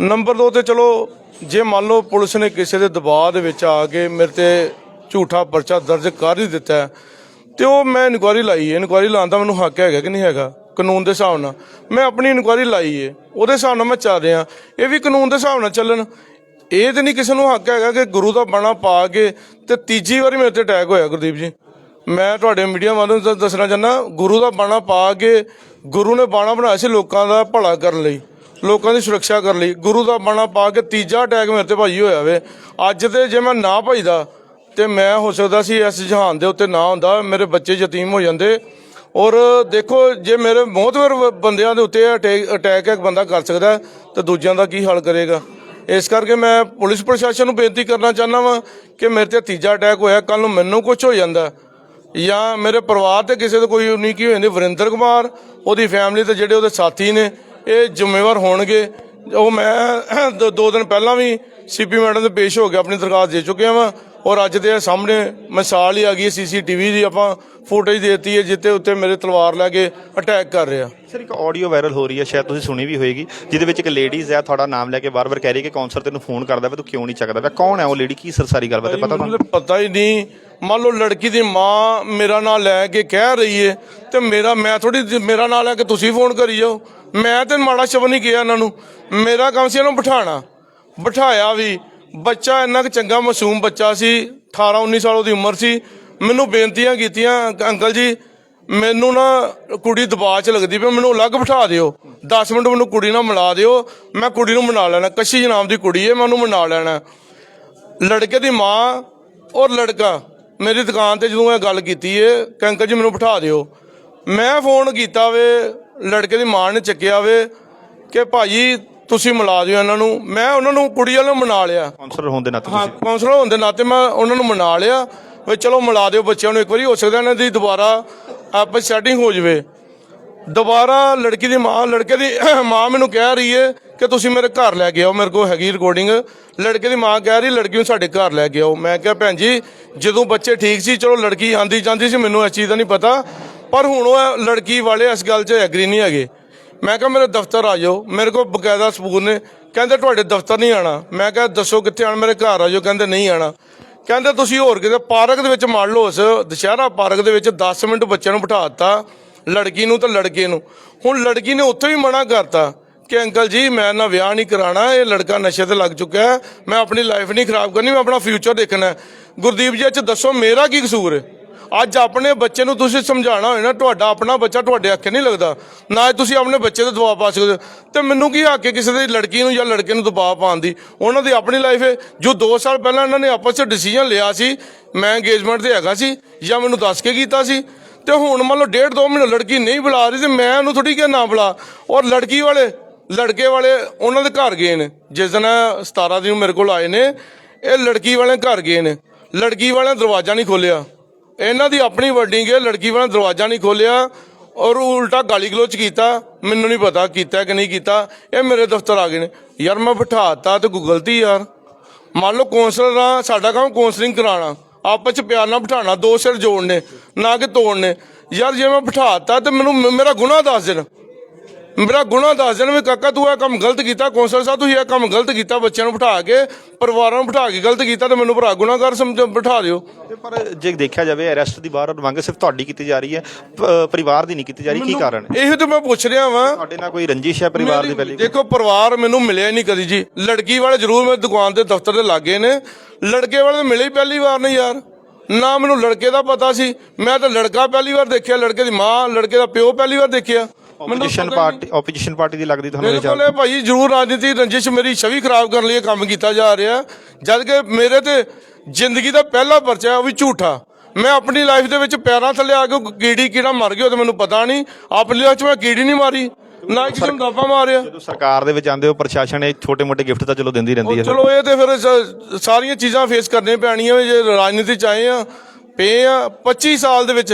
S7: ਨੰਬਰ 2 ਤੇ ਚਲੋ ਜੇ ਮੰਨ ਲਓ ਪੁਲਿਸ ਨੇ ਕਿਸੇ ਦੇ ਦਬਾਅ ਦੇ ਵਿੱਚ ਆ ਕੇ ਮੇਰੇ ਤੇ ਝੂਠਾ ਪਰਚਾ ਦਰਜ ਕਰ ਹੀ ਦਿੱਤਾ ਹੈ, ਤੇ ਉਹ ਮੈਂ ਇਨਕੁਆਰੀ ਲਾਈ ਹੈ। ਇਨਕੁਆਰੀ ਲਾਉਣ ਦਾ ਮੈਨੂੰ ਹੱਕ ਹੈਗਾ ਕਿ ਨਹੀਂ ਹੈਗਾ? ਕਾਨੂੰਨ ਦੇ ਹਿਸਾਬ ਨਾਲ। ਮੈਂ ਆਪਣੀ ਇਨਕੁਆਰੀ ਲਾਈ ਹੈ। ਉਹਦੇ ਹਿਸਾਬ ਨਾਲ ਮੈਂ ਚੱਲ ਰਿਹਾ। ਇਹ ਵੀ ਕਾਨੂੰਨ ਦੇ ਹਿਸਾਬ ਨਾਲ ਚੱਲਣ। ਇਹ ਤੇ ਨਹੀਂ ਕਿਸੇ ਨੂੰ ਹੱਕ ਹੈਗਾ ਕਿ ਗੁਰੂ ਦਾ ਬਾਣਾ ਪਾ ਕੇ ਤੇ ਤੀਜੀ ਵਾਰੀ ਮੇਰੇ ਤੇ ਅਟੈਕ ਹੋਇਆ ਗੁਰਦੀਪ ਜੀ। ਮੈਂ ਤੁਹਾਡੇ ਮੀਡੀਆ ਮਾਧਿਅਮ ਤੋਂ ਦੱਸਣਾ ਚਾਹੁੰਦਾ ਗੁਰੂ ਦਾ ਬਾਣਾ ਪਾ ਕੇ ਗੁਰੂ ਨੇ ਬਾਣਾ ਬਣਾਇਆ ਸੀ ਲੋਕਾਂ ਦਾ ਭਲਾ ਕਰਨ ਲਈ। ਲੋਕਾਂ ਦੀ ਸੁਰੱਖਿਆ ਕਰਨ ਲਈ। ਗੁਰੂ ਦਾ ਬਾਣਾ ਪਾ ਕੇ ਤੀਜਾ ਅਟੈਕ ਮੇਰੇ ਤੇ ਭਾਈ ਹੋਇਆ ਵੇ। ਅੱਜ ਤੇ ਜੇ ਮੈਂ ਨਾ ਭਜਦਾ ਤੇ ਮੈਂ ਹੋ ਸਕਦਾ ਸੀ ਇਸ ਜਹਾਨ ਦੇ ਉੱਤੇ ਨਾ ਹੁੰਦਾ ਮੇਰੇ ਬੱਚੇ ਯਤੀਮ ਹੋ ਜਾਂਦੇ। ਔਰ ਦੇਖੋ ਜੇ ਮੇਰੇ ਮੋਹਤਵਰ ਬੰਦਿਆਂ ਦੇ ਉੱਤੇ ਅਟੈਕ ਅਟੈਕ ਇੱਕ ਬੰਦਾ ਕਰ ਸਕਦਾ ਹੈ, ਤਾਂ ਦੂਜਿਆਂ ਦਾ ਕੀ ਹੱਲ ਕਰੇਗਾ? ਇਸ ਕਰਕੇ ਮੈਂ ਪੁਲਿਸ ਪ੍ਰਸ਼ਾਸਨ ਨੂੰ ਬੇਨਤੀ ਕਰਨਾ ਚਾਹੁੰਦਾ ਵਾਂ ਕਿ ਮੇਰੇ ਤੇ ਤੀਜਾ ਅਟੈਕ ਹੋਇਆ ਕੱਲ ਨੂੰ ਮੈਨੂੰ ਕੁਝ ਹੋ ਜਾਂਦਾ। ਜਾਂ ਮੇਰੇ ਪਰਿਵਾਰ ਤੇ ਕਿਸੇ ਦੇ ਕੋਈ ਉਨੀ ਕੀ ਹੋ ਜਾਂਦੀ ਵਰਿੰਦਰ ਕੁਮਾਰ ਉਹਦੀ ਫੈਮਿਲੀ ਤੇ ਜਿਹੜੇ ਉਹਦੇ ਸਾਥੀ ਨੇ ਇਹ ਜ਼ਿੰਮੇਵਾਰ ਹੋਣਗੇ। ਉਹ ਮੈਂ ਦੋ- ਦਿਨ ਪਹਿਲਾਂ ਵੀ ਸੀਪੀ ਮੈਡਮ ਦੇ ਪੇਸ਼ ਹੋ ਕੇ ਆਪਣੀ ਦਰਖਾਸਤ ਦੇ ਚੁੱਕਿਆ ਵਾਂ ਔਰ ਅੱਜ ਦੇ ਸਾਹਮਣੇ ਮਿਸਾਲ ਹੀ ਆ ਗਈ ਸੀਸੀਟੀਵੀ ਦੀ। ਆਪਾਂ ਫੁਟੇਜ ਦੇਤੀ ਹੈ ਜਿੱਤੇ ਉੱਤੇ ਮੇਰੇ ਤਲਵਾਰ ਲੈ ਕੇ ਅਟੈਕ ਕਰ ਰਿਹਾ।
S1: ਸਰ ਇੱਕ ਆਡੀਓ ਵਾਇਰਲ ਹੋ ਰਹੀ ਹੈ ਸ਼ਾਇਦ ਤੁਸੀਂ ਸੁਣੀ ਵੀ ਹੋਏਗੀ ਜਿਹਦੇ ਵਿੱਚ ਇੱਕ ਲੇਡੀਜ਼ ਹੈ ਤੁਹਾਡਾ ਨਾਮ ਲੈ ਕੇ ਬਾਰ-ਬਾਰ ਕਹਿ ਰਹੀ ਹੈ ਕਿ ਕੌਂਸਲਰ ਤੈਨੂੰ ਫੋਨ ਕਰਦਾ ਵਾ ਤੂੰ ਕਿਉਂ ਨਹੀਂ ਚੱਕਦਾ ਵਾ ਕੌਣ ਹੈ ਉਹ ਲੇਡੀ ਕੀ ਸਰ ਸਾਰੀ ਗੱਲਬਾਤ ਹੈ ਪਤਾ ਤੁਹਾਨੂੰ?
S7: ਪਤਾ ਹੀ ਨਹੀਂ। ਮੰਨ ਲਓ ਲੜਕੀ ਦੀ ਮਾਂ ਮੇਰਾ ਨਾਂ ਲੈ ਕੇ ਕਹਿ ਰਹੀ ਏ ਤੇ ਮੇਰਾ ਮੈਂ ਥੋੜੀ ਮੇਰਾ ਨਾਂ ਲੈ ਕੇ ਤੁਸੀਂ ਫੋਨ ਕਰੀ ਜਾਓ। ਮੈਂ ਤੇ ਮਾੜਾ ਸ਼ਬਦ ਨਹੀਂ ਕਿਹਾ ਇਹਨਾਂ ਨੂੰ। ਮੇਰਾ ਕੰਮ ਸੀ ਇਹਨੂੰ ਬਿਠਾਣਾ ਬਿਠਾਇਆ ਵੀ, ਬੱਚਾ ਇੰਨਾ ਕੁ ਚੰਗਾ ਮਾਸੂਮ ਬੱਚਾ ਸੀ 18 19 ਸਾਲ ਉਹਦੀ ਉਮਰ ਸੀ। ਮੈਨੂੰ ਬੇਨਤੀਆਂ ਕੀਤੀਆਂ ਅੰਕਲ ਜੀ, ਮੈਨੂੰ ਨਾ ਕੁੜੀ ਦਬਾਅ ਚ ਲੱਗਦੀ ਪਈ, ਮੈਨੂੰ ਅਲੱਗ ਬਿਠਾ ਦਿਓ। 10 ਮਿੰਟ ਮੈਨੂੰ ਕੁੜੀ ਨਾਲ ਮਿਲਾ ਦਿਓ। ਮੈਂ ਕੁੜੀ ਨੂੰ ਮਨਾ ਲੈਣਾ। ਕਸ਼ੀ ਨਾਮ ਦੀ ਕੁੜੀ ਹੈ ਮੈਂ ਉਹਨੂੰ ਮਨਾ ਲੈਣਾ। ਲੜਕੇ ਦੀ ਮਾਂ ਔਰ ਲੜਕਾ, ਮੇਰੀ ਦੁਕਾਨ ਤੇ ਜਦੋਂ ਇਹ ਗੱਲ ਕੀਤੀ ਏ, ਕਿ ਅੰਕਲ ਜੀ ਮੈਨੂੰ ਬਿਠਾ ਦਿਓ। ਮੈਂ ਫੋਨ ਕੀਤਾ ਵੇ ਲੜਕੇ ਦੀ ਮਾਂ ਨੇ ਚੱਕਿਆ ਵੇ ਕਿ ਭਾਜੀ ਤੁਸੀਂ ਮਿਲਾ ਦਿਓ ਇਹਨਾਂ ਨੂੰ। ਮੈਂ ਉਹਨਾਂ ਨੂੰ ਕੁੜੀ ਵਾਲਿਆਂ ਨੂੰ ਮਨਾ ਲਿਆ।
S1: ਕੌਂਸਲਰ ਹੋਣ ਦੇ ਨਾਤੇ
S7: ਹਾਂ
S1: ਤੁਸੀਂ?
S7: ਕਾਉਂਸਲਰ ਹੋਣ ਦੇ ਨਾਤੇ ਮੈਂ ਉਹਨਾਂ ਨੂੰ ਮਨਾ ਲਿਆ ਵੀ ਚਲੋ ਮਿਲਾ ਦਿਓ ਬੱਚਿਆਂ ਨੂੰ ਇੱਕ ਵਾਰੀ। ਹੋ ਸਕਦਾ ਇਹਨਾਂ ਦੀ ਦੁਬਾਰਾ ਆਪਸ ਸੈਟਿੰਗ ਹੋ ਜਵੇ। ਦੁਬਾਰਾ ਲੜਕੀ ਦੀ ਮਾਂ ਲੜਕੇ ਦੀ ਮਾਂ ਮੈਨੂੰ ਕਹਿ ਰਹੀ ਏ ਕਿ ਤੁਸੀਂ ਮੇਰੇ ਘਰ ਲੈ ਕੇ ਆਓ ਮੇਰੇ ਕੋਲ ਹੈਗੀ ਰਿਕਾਰਡਿੰਗ ਲੜਕੇ ਦੀ ਮਾਂ ਕਹਿ ਰਹੀ ਲੜਕੀ ਨੂੰ ਸਾਡੇ ਘਰ ਲੈ ਕੇ ਆਓ। ਮੈਂ ਕਿਹਾ ਭੈਣ ਜੀ ਜਦੋਂ ਬੱਚੇ ਠੀਕ ਸੀ ਚਲੋ ਲੜਕੀ ਆਂਦੀ ਜਾਂਦੀ ਸੀ ਮੈਨੂੰ ਇਸ ਚੀਜ਼ ਦਾ ਨਹੀਂ ਪਤਾ। ਪਰ ਹੁਣ ਉਹ ਲੜਕੀ ਵਾਲੇ ਇਸ ਗੱਲ 'ਚ ਐਗਰੀ ਨਹੀਂ ਹੈਗੇ। ਮੈਂ ਕਿਹਾ, ਮੇਰੇ ਦਫ਼ਤਰ ਆ ਜਾਓ। ਮੇਰੇ ਕੋਲ ਬਕਾਇਦਾ ਸਬੂਤ ਨੇ। ਕਹਿੰਦੇ, ਤੁਹਾਡੇ ਦਫ਼ਤਰ ਨਹੀਂ ਆਣਾ। ਮੈਂ ਕਿਹਾ, ਦੱਸੋ ਕਿੱਥੇ ਆਣ? ਮੇਰੇ ਘਰ ਆ ਜਾਓ। ਕਹਿੰਦੇ, ਨਹੀਂ ਆਣਾ। ਕਹਿੰਦੇ, ਤੁਸੀਂ ਹੋਰ ਕਿਤੇ ਪਾਰਕ ਦੇ ਵਿੱਚ ਮੰਨ ਲਓ ਉਸ ਦੁਸ਼ਹਿਰਾ ਪਾਰਕ ਦੇ ਵਿੱਚ। 10 ਮਿੰਟ ਬੱਚਿਆਂ ਨੂੰ ਬਿਠਾ ਦਿੱਤਾ, ਲੜਕੀ ਨੂੰ ਤੇ ਲੜਕੇ ਨੂੰ। ਹੁਣ ਲੜਕੀ ਨੇ ਉੱਥੇ ਵੀ ਮਨਾ ਕਰਤਾ ਕਿ, ਅੰਕਲ ਜੀ, ਮੈਂ ਨਾ ਵਿਆਹ ਨਹੀਂ ਕਰਾਣਾ, ਇਹ ਲੜਕਾ ਨਸ਼ੇ ਤੇ ਲੱਗ ਚੁੱਕਾ ਹੈ। ਮੈਂ ਆਪਣੀ ਲਾਈਫ ਨਹੀਂ ਖਰਾਬ ਕਰਨੀ, ਮੈਂ ਆਪਣਾ ਫਿਊਚਰ ਦੇਖਣਾ ਗੁਰਦੀਪ ਜੀ ਅੱਜ ਦੱਸੋ, ਮੇਰਾ ਕੀ ਕਸੂਰ ਹੈ? ਅੱਜ ਆਪਣੇ ਬੱਚੇ ਨੂੰ ਤੁਸੀਂ ਸਮਝਾਉਣਾ ਹੋਵੇ ਨਾ, ਤੁਹਾਡਾ ਆਪਣਾ ਬੱਚਾ ਤੁਹਾਡੇ ਅੱਖੇ ਨਹੀਂ ਲੱਗਦਾ। ਨਾ ਹੀ ਤੁਸੀਂ ਆਪਣੇ ਬੱਚੇ ਤੇ ਦਬਾਅ ਪਾ ਸਕਦੇ ਹੋ। ਤੇ ਮੈਨੂੰ ਕੀ ਆ ਕੇ ਕਿਸੇ ਦੀ ਲੜਕੀ ਨੂੰ ਜਾਂ ਲੜਕੇ ਨੂੰ ਦਬਾਅ ਪਾਉਣ ਦੀ? ਉਹਨਾਂ ਦੀ ਆਪਣੀ ਲਾਈਫ ਹੈ। ਜੋ 2 ਸਾਲ ਪਹਿਲਾਂ ਇਹਨਾਂ ਨੇ ਆਪਸ ਵਿੱਚ ਡਿਸੀਜਨ ਲਿਆ ਸੀ, ਮੈਂ ਇੰਗੇਜਮੈਂਟ ਤੇ ਹੈਗਾ ਸੀ ਜਾਂ ਮੈਨੂੰ ਦੱਸ ਕੇ ਕੀਤਾ ਸੀ, ਤੇ ਹੁਣ ਮੰਨ ਲਓ ਡੇਢ ਦੋ ਮਹੀਨੇ ਲੜਕੀ ਨਹੀਂ ਬੁਲਾ ਰਹੀ ਤੇ ਮੈਂ ਉਹਨੂੰ ਥੋੜੀ ਕਿ ਨਾ ਬੁਲਾ। ਔਰ ਲੜਕੀ ਵਾਲੇ, ਲੜਕੇ ਵਾਲੇ ਉਹਨਾਂ ਦੇ ਘਰ ਗਏ ਨੇ। ਜਿਸ ਦਿਨ 17 ਦਿਨ ਮੇਰੇ ਕੋਲ ਆਏ ਨੇ, ਇਹ ਲੜਕੀ ਵਾਲੇ ਘਰ ਗਏ ਨੇ। ਲੜਕੀ ਵਾਲਿਆਂ ਦਰਵਾਜ਼ਾ ਨਹੀਂ ਖੋਲਿਆ ਇਹਨਾਂ ਦੀ ਆਪਣੀ ਵਰਡਿੰਗ ਹੈ, ਲੜਕੀ ਵਾਲਿਆਂ ਦਰਵਾਜ਼ਾ ਨਹੀਂ ਖੋਲਿਆ ਔਰ ਉਲਟਾ ਗਾਲੀ ਗਲੋਚ ਕੀਤਾ। ਮੈਨੂੰ ਨਹੀਂ ਪਤਾ ਕੀਤਾ ਕਿ ਨਹੀਂ ਕੀਤਾ। ਇਹ ਮੇਰੇ ਦਫ਼ਤਰ ਆ ਗਏ ਨੇ। ਯਾਰ ਮੈਂ ਬਿਠਾਤਾ ਤੇ ਕੋਈ 'ਤੇ ਯਾਰ। ਮੰਨ ਲਓ ਕੌਂਸਲਰ ਆ, ਸਾਡਾ ਕੰਮ ਕਾਉਂਸਲਿੰਗ ਕਰਾਉਣਾ। ਆਪਸ ਚ ਪਿਆਰ ਨਾਲ ਬਿਠਾਉਣਾ, ਦੋ ਸਿਰ ਜੋੜਨੇ, ਨਾ ਕਿ ਤੋੜਨੇ। ਯਾਰ ਜੇ ਮੈਂ ਬਿਠਾਤਾ ਤੇ ਮੈਨੂੰ, ਮੇਰਾ ਗੁਨਾਹ ਦੱਸ ਦੇਣ। ਮੇਰਾ ਗੁਨਾਹ ਦੱਸ ਦੇਣ ਵੀ ਕਾਕਾ ਤੂੰ ਇਹ ਕੰਮ ਗਲਤ ਕੀਤਾ ਕੌਂਸਲਰ ਸਾਹਿਬ ਤੁਸੀਂ ਇਹ ਕੰਮ ਗਲਤ ਕੀਤਾ ਬੱਚਿਆਂ ਨੂੰ ਬਿਠਾ ਕੇ ਪਰਿਵਾਰਾਂ ਨੂੰ ਬਿਠਾ ਕੇ ਗਲਤ ਕੀਤਾ ਤੇ ਮੈਨੂੰ ਭਰਾ ਗੁਨਾਹਗਾਰ ਸਮਝ ਬਿਠਾ ਦਿਓ।
S1: ਪਰ ਜੇ ਦੇਖਿਆ ਜਾਵੇ ਅਰੈਸਟ ਦੀ ਬਾਹਰ ਮੰਗ ਸਿਰਫ ਤੁਹਾਡੀ ਕੀਤੀ ਜਾ ਰਹੀ ਹੈ ਪਰਿਵਾਰ ਦੀ ਨਹੀਂ ਕੀਤੀ ਜਾ ਰਹੀ ਕੀ ਕਾਰਨ ਹੈ?
S7: ਇਹੋ ਤੇ ਮੈਂ ਪੁੱਛ ਰਿਹਾ ਵਾਂ।
S1: ਤੁਹਾਡੇ ਨਾਲ ਕੋਈ ਰੰਜਿਸ਼ ਹੈ ਪਰਿਵਾਰ ਦੀ ਪਹਿਲੀ?
S7: ਦੇਖੋ ਪਰਿਵਾਰ ਮੈਨੂੰ ਮਿਲਿਆ ਨਹੀਂ ਕਦੀ ਜੀ। ਲੜਕੀ ਵਾਲੇ ਜ਼ਰੂਰ ਮੇਰੇ ਦੁਕਾਨ ਦੇ ਦਫ਼ਤਰ ਦੇ ਲਾਗੇ ਨੇ। ਲੜਕੇ ਵਾਲੇ ਤਾਂ ਮਿਲੇ ਹੀ ਪਹਿਲੀ ਵਾਰ ਨਹੀਂ ਯਾਰ। ਨਾ ਮੈਨੂੰ ਲੜਕੇ ਦਾ ਪਤਾ ਸੀ। ਮੈਂ ਤਾਂ ਲੜਕਾ ਪਹਿਲੀ ਵਾਰ ਦੇਖਿਆ ਲੜਕੇ ਦੀ ਮਾਂ ਲੜਕੇ ਦਾ ਪਿਓ ਪਹਿਲੀ ਵਾਰ ਦੇਖਿਆ।
S1: ਆਪੋਜੀਸ਼ਨ ਪਾਰਟੀ ਆਪੋਜੀਸ਼ਨ ਪਾਰਟੀ ਦੀ ਲੱਗਦੀ ਤੁਹਾਨੂੰ
S7: ਬਿਲਕੁਲ ਇਹ ਭਾਈ ਜ਼ਰੂਰ ਰਾਜਨੀਤੀ ਰੰਜਿਸ਼ ਮੇਰੀ ਛਵੀ ਖਰਾਬ ਕਰਨ ਲਈ ਕੰਮ ਕੀਤਾ ਜਾ ਰਿਹਾ। ਜਦ ਕਿ ਮੇਰੇ ਤੇ ਜ਼ਿੰਦਗੀ ਦਾ ਪਹਿਲਾ ਪਰਚਾ ਉਹ ਵੀ ਝੂਠਾ। ਮੈਂ ਆਪਣੀ ਲਾਈਫ ਦੇ ਵਿੱਚ ਪੈਰਾਂ ਥੱਲੇ ਆ ਕੇ ਕੀੜੀ ਕੀੜਾ ਮਰ ਗਿਆ ਤੇ ਮੈਨੂੰ ਪਤਾ ਨਹੀਂ। ਆਪਣੀ ਲਾਈਫ 'ਚ ਮੈਂ ਕੀੜੀ ਨਹੀਂ ਮਾਰੀ ਨਾ ਕਿਸੇ ਨੂੰ ਦਾਪਾ ਮਾਰਿਆ।
S1: ਜਦੋਂ ਸਰਕਾਰ ਦੇ ਵਿੱਚ ਆਉਂਦੇ ਹੋ ਪ੍ਰਸ਼ਾਸਨ ਇਹ ਛੋਟੇ-ਮੋਟੇ ਗਿਫਟ ਤਾਂ ਚਲੋ ਦਿੰਦੀ ਰਹਿੰਦੀ ਹੈ
S7: ਚਲੋ ਇਹ ਤੇ ਫਿਰ ਸਾਰੀਆਂ ਚੀਜ਼ਾਂ ਫੇਸ ਕਰਨੀਆਂ ਪੈਣੀਆਂ ਜੇ ਰਾਜਨੀਤੀ ਚ ਆਏ ਆ ਪਏ ਆ 25 ਸਾਲ ਦੇ ਵਿੱਚ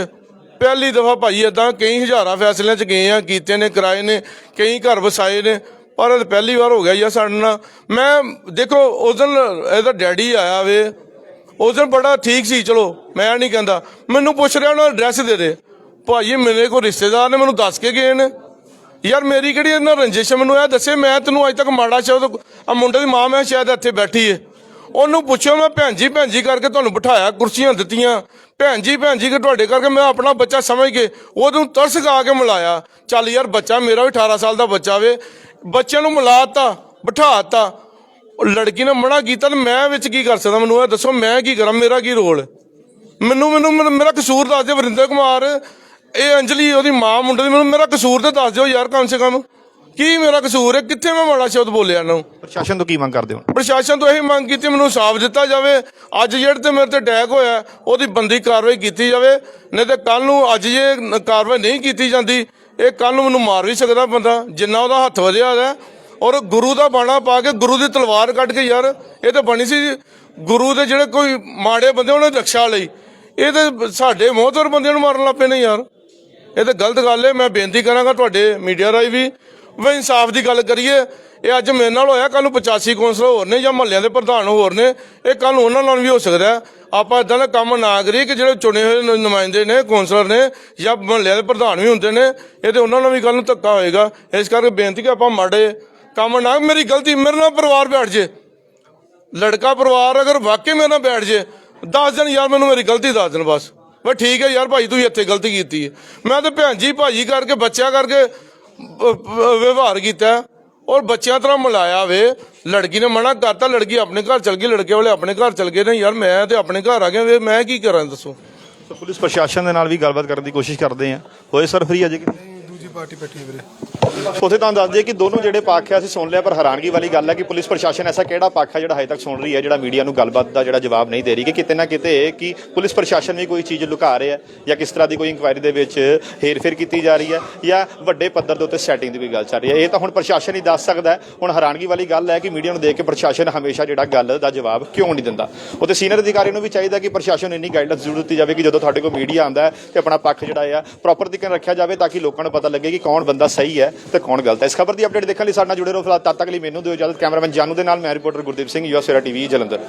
S7: ਪਹਿਲੀ ਦਫਾ ਭਾਈ ਇਦਾਂ ਕਈ ਹਜ਼ਾਰਾਂ ਫੈਸਲਿਆਂ ਚ ਗਏ ਆ, ਕੀਤੇ ਨੇ, ਕਰਾਏ ਨੇ, ਕਈ ਘਰ ਵਸਾਏ ਨੇ, ਪਰ ਪਹਿਲੀ ਵਾਰ ਹੋ ਗਿਆ ਯਾ ਸਾਡੇ ਨਾਲ। ਮੈਂ ਦੇਖੋ, ਉਸ ਦਿਨ ਇਹਦਾ ਡੈਡੀ ਆਇਆ ਵੇ। ਉਸ ਦਿਨ ਬੜਾ ਠੀਕ ਸੀ, ਚਲੋ, ਮੈਂ ਨਹੀਂ ਕਹਿੰਦਾ। ਮੈਨੂੰ ਪੁੱਛ ਰਿਹਾ ਉਹਨਾਂ ਐਡਰੈਸ ਦੇ ਦੇ। ਭਾਈ ਮੇਰੇ ਕੋਲ ਰਿਸ਼ਤੇਦਾਰ ਨੇ, ਮੈਨੂੰ ਦੱਸ ਕੇ ਗਏ ਨੇ। ਯਾਰ ਮੇਰੀ ਕਿਹੜੀ ਇਹਨਾਂ ਰੰਜਿਸ਼ ਹੈ? ਮੈਨੂੰ ਇਹ ਦੱਸੇ, ਮੈਂ ਤੈਨੂੰ ਅੱਜ ਤੱਕ ਮਾੜਾ ਸ਼ਬਦ ਆ ਮੁੰਡੇ ਦੀ ਮਾਂ ਮੈਂ ਸ਼ਾਇਦ ਇੱਥੇ ਬੈਠੀ ਏ। ਉਹਨੂੰ ਪੁੱਛਿਆ ਮੈਂ ਭੈਣ ਜੀ ਭੈਣ ਜੀ ਕਰਕੇ ਤੁਹਾਨੂੰ ਬਿਠਾਇਆ, ਕੁਰਸੀਆਂ ਦਿੱਤੀਆਂ। ਭੈਣ ਜੀ ਭੈਣ ਜੀ ਕਿ ਤੁਹਾਡੇ ਕਰਕੇ ਮੈਂ ਆਪਣਾ ਬੱਚਾ ਸਮਝ ਕੇ ਉਹਨੂੰ ਤਰਸ ਖਾ ਕੇ ਮਿਲਾਇਆ। ਚੱਲ ਯਾਰ, ਬੱਚਾ ਮੇਰਾ ਵੀ 18 ਸਾਲ ਦਾ ਬੱਚਾ ਵੇ। ਬੱਚਿਆਂ ਨੂੰ ਮਿਲਾਤਾ, ਬਿਠਾਤਾ। ਉਹ ਲੜਕੀ ਨੇ ਮਨਾ ਕੀਤਾ ਤੇ ਮੈਂ ਵਿੱਚ ਕੀ ਕਰ ਸਕਦਾ? ਮੈਨੂੰ ਇਹ ਦੱਸੋ, ਮੈਂ ਕੀ ਕਰਾਂ? ਮੇਰਾ ਕੀ ਰੋਲ? ਮੈਨੂੰ ਮੈਨੂੰ, ਮੇਰਾ- ਕਸੂਰ ਦੱਸ ਦਿਓ ਵਰਿੰਦਰ ਕੁਮਾਰ। ਇਹ ਅੰਜਲੀ, ਉਹਦੀ ਮਾਂ ਮੁੰਡੇ ਦੀ, ਮੈਨੂੰ ਮੇਰਾ ਕਸੂਰ ਤੇ ਦੱਸ ਦਿਓ ਯਾਰ, ਕਮ ਸੇ ਕਮ। ਕੀ ਮੇਰਾ ਕਸੂਰ ਹੈ? ਕਿੱਥੇ ਮੈਂ ਮਾੜਾ ਸ਼ਬਦ ਬੋਲਿਆ ਨੂੰ?
S1: ਪ੍ਰਸ਼ਾਸਨ ਤੋਂ ਕੀ ਮੰਗ ਕਰਦੇ ਹੋ?
S7: ਪ੍ਰਸ਼ਾਸਨ ਤੋਂ ਇਹੀ ਮੰਗ ਕੀਤੀ ਮੈਨੂੰ ਸਾਫ਼ ਦਿੱਤਾ ਜਾਵੇ। ਅੱਜ ਜਿਹੜੇ ਤੇ ਮੇਰੇ ਤੇ ਅਟੈਕ ਹੋਇਆ ਉਹਦੀ ਬੰਦੀ ਕਾਰਵਾਈ ਕੀਤੀ ਜਾਵੇ। ਨਹੀਂ ਤੇ ਕੱਲ ਨੂੰ ਅੱਜ ਜੇ ਕਾਰਵਾਈ ਨਹੀਂ ਕੀਤੀ ਜਾਂਦੀ ਇਹ ਕੱਲ ਨੂੰ ਮੈਨੂੰ ਮਾਰ ਵੀ ਸਕਦਾ ਬੰਦਾ ਜਿੰਨਾ ਉਹਦਾ ਹੱਥ ਵਧਿਆ ਹੈ ਔਰ ਗੁਰੂ ਦਾ ਬਾਣਾ ਪਾ ਕੇ ਗੁਰੂ ਦੀ ਤਲਵਾਰ ਕੱਢ ਕੇ ਯਾਰ ਇਹ ਤਾਂ ਬਣੀ ਸੀ ਗੁਰੂ ਦੇ ਜਿਹੜੇ ਕੋਈ ਮਾੜੇ ਬੰਦੇ ਉਹਨਾਂ ਦੀ ਰਕਸ਼ਾ ਲਈ। ਇਹ ਤੇ ਸਾਡੇ ਮੋਹਤਵਰ ਬੰਦਿਆਂ ਨੂੰ ਮਾਰਨ ਲੱਪੇ ਨੇ ਯਾਰ। ਇਹ ਤਾਂ ਗਲਤ ਗੱਲ ਹੈ ਮੈਂ ਬੇਨਤੀ ਕਰਾਂਗਾ ਤੁਹਾਡੇ ਮੀਡੀਆ ਰਾਹੀਂ ਵੀ। ਵੇ ਇਨਸਾਫ ਦੀ ਗੱਲ ਕਰੀਏ, ਇਹ ਅੱਜ ਮੇਰੇ ਨਾਲ ਹੋਇਆ ਕੱਲ ਨੂੰ 85 ਕੌਂਸਲਰ ਹੋਰ ਨੇ ਜਾਂ ਮਹੱਲਿਆਂ ਦੇ ਪ੍ਰਧਾਨ ਹੋਰ ਨੇ, ਇਹ ਕੱਲ ਨੂੰ ਉਹਨਾਂ ਨਾਲ ਵੀ ਹੋ ਸਕਦਾ ਆਪਾਂ ਇਦਾਂ ਦਾ ਕੰਮ ਨਾ ਕਰੀਏ ਕਿ ਜਿਹੜੇ ਚੁਣੇ ਹੋਏ ਨੁਮਾਇੰਦੇ ਨੇ ਕੌਂਸਲਰ ਨੇ ਜਾਂ ਮਹੱਲਿਆਂ ਦੇ ਪ੍ਰਧਾਨ ਵੀ ਹੁੰਦੇ ਨੇ, ਇਹ ਤੇ ਉਹਨਾਂ ਨਾਲ ਵੀ ਕੱਲ ਨੂੰ ਧੱਕਾ ਹੋਏਗਾ। ਇਸ ਕਰਕੇ ਬੇਨਤੀ ਕਿ ਆਪਾਂ ਮਾੜੇ ਕੰਮ ਨਾ, ਮੇਰੀ ਗਲਤੀ ਮੇਰੇ ਨਾਲ ਪਰਿਵਾਰ ਬੈਠ ਜੇ। ਲੜਕਾ ਪਰਿਵਾਰ ਅਗਰ ਵਾਕਈ ਮੇਰੇ ਨਾਲ ਬੈਠ ਜੇ, ਦੱਸ ਦਿਨ ਯਾਰ ਮੈਨੂੰ ਮੇਰੀ ਗਲਤੀ ਦੱਸ ਦਿਨ ਬਸ। ਬਸ ਠੀਕ ਹੈ ਯਾਰ ਭਾਈ, ਤੂੰ ਇੱਥੇ ਗਲਤੀ ਕੀਤੀ ਹੈ। ਮੈਂ ਤਾਂ ਭੈਣ ਜੀ ਭਾਜੀ ਕਰਕੇ, ਬੱਚਿਆਂ ਕਰਕੇ ਵਿਵਹਾਰ ਕੀਤਾ। ਔਰ ਬੱਚਿਆਂ ਤਰ੍ਹਾਂ ਮਿਲਾਇਆ ਵੇ। ਲੜਕੀ ਨੇ ਮਨਾ ਕਰਤਾ, ਲੜਕੀ ਆਪਣੇ ਘਰ ਚਲ ਗਈ, ਲੜਕੇ ਵਾਲੇ ਆਪਣੇ ਘਰ ਚਲ ਗਏ ਨੇ। ਯਾਰ ਮੈਂ ਤੇ ਆਪਣੇ ਘਰ ਆ ਗਿਆ ਵੇ, ਮੈਂ ਕੀ ਕਰਾਂ ਦੱਸੋ?
S1: ਪੁਲਿਸ ਪ੍ਰਸ਼ਾਸਨ ਦੇ ਨਾਲ ਵੀ ਗੱਲਬਾਤ ਕਰਨ ਦੀ ਕੋਸ਼ਿਸ਼ ਕਰਦੇ ਆ। ਹੋਏ ਸਰ ਫਰੀ ਅਜੇ ਕਿ
S8: ਪਾਰਟੀ ਬੈਠੀ ਹੈ ਵੀਰੇ।
S1: ਉਥੇ ਤੁਹਾਨੂੰ ਦੱਸ ਦਈਏ ਕਿ ਦੋਨੋਂ ਜਿਹੜੇ ਪੱਖ ਆ ਅਸੀਂ ਸੁਣ ਲਿਆ, ਪਰ ਹੈਰਾਨਗੀ ਵਾਲੀ ਗੱਲ ਹੈ ਕਿ ਪੁਲਿਸ ਪ੍ਰਸ਼ਾਸਨ ਐਸਾ ਕਿਹੜਾ ਪੱਖ ਹੈ ਜਿਹੜਾ ਹਜੇ ਤੱਕ ਸੁਣ ਰਹੀ ਹੈ, ਜਿਹੜਾ ਮੀਡੀਆ ਨੂੰ ਗੱਲਬਾਤ ਦਾ ਜਿਹੜਾ ਜਵਾਬ ਨਹੀਂ ਦੇ ਰਹੀ ਕਿ ਕਿਤੇ ਨਾ ਕਿਤੇ ਕਿ ਪੁਲਿਸ ਪ੍ਰਸ਼ਾਸਨ ਵੀ ਕੋਈ ਚੀਜ਼ ਲੁਕਾ ਰਿਹਾ ਜਾਂ ਕਿਸ ਤਰ੍ਹਾਂ ਦੀ ਕੋਈ ਇਨਕੁਆਇਰੀ ਦੇ ਵਿੱਚ ਹੇਰਫੇਰ ਕੀਤੀ ਜਾ ਰਹੀ ਹੈ ਜਾਂ ਵੱਡੇ ਪੱਧਰ ਦੇ ਉੱਤੇ ਸੈਟਿੰਗ ਦੀ ਵੀ ਗੱਲ ਚੱਲ ਰਹੀ ਹੈ। ਇਹ ਤਾਂ ਹੁਣ ਪ੍ਰਸ਼ਾਸਨ ਹੀ ਦੱਸ ਸਕਦਾ ਹੁਣ ਹੈਰਾਨਗੀ ਵਾਲੀ ਗੱਲ ਹੈ ਕਿ ਮੀਡੀਆ ਨੂੰ ਦੇਖ ਕੇ ਪ੍ਰਸ਼ਾਸਨ ਹਮੇਸ਼ਾ ਜਿਹੜਾ ਗੱਲ ਦਾ ਜਵਾਬ ਕਿਉਂ ਨਹੀਂ ਦਿੰਦਾ। ਉਤੇ ਸੀਨੀਅਰ ਅਧਿਕਾਰੀ ਨੂੰ ਵੀ ਚਾਹੀਦਾ ਕਿ ਪ੍ਰਸ਼ਾਸਨ ਨੂੰ ਇੰਨੀ ਗਾਈਡਲਾਈਨਸ ਜ਼ਰੂਰ ਦਿੱਤੀ ਜਾਵੇ ਕਿ ਜਦੋਂ ਤੁਹਾਡੇ ਕੋਲ ਮੀਡੀਆ ਆਉਂਦਾ ਹੈ ਤੇ ਆਪਣਾ ਪੱਖ ਜਿਹੜਾ ਆ ਪ੍ਰੋਪਰ ਤਰੀਕੇ ਨਾਲ ਰੱਖਿਆ ਜਾਵੇ ਤਾਂ ਕਿ ਲੋਕਾਂ ਨੂੰ ਪਤਾ ਲੱਗੇ ਕਿ ਕੌਣ ਬੰਦਾ ਸਹੀ ਹੈ ਤੇ ਕੌਣ ਗਲਤ ਹੈ। ਇਸ ਖਬਰ ਦੀ ਅਪਡੇਟ ਦੇਖਣ ਲਈ ਸਾਡੇ ਨਾਲ ਜੁੜੇ ਰਹੋ ਫਿਲਹਾਲ ਤਦ ਤੱਕ ਲਈ ਮੈਨੂੰ ਦਿਓ ਇਜਾਜ਼ਤ। ਕੈਮਰਾਮੈਨ ਜਾਨੂ ਦੇ ਨਾਲ ਮੈਂ reporter Gurdeep Singh US TV, Jalandhar.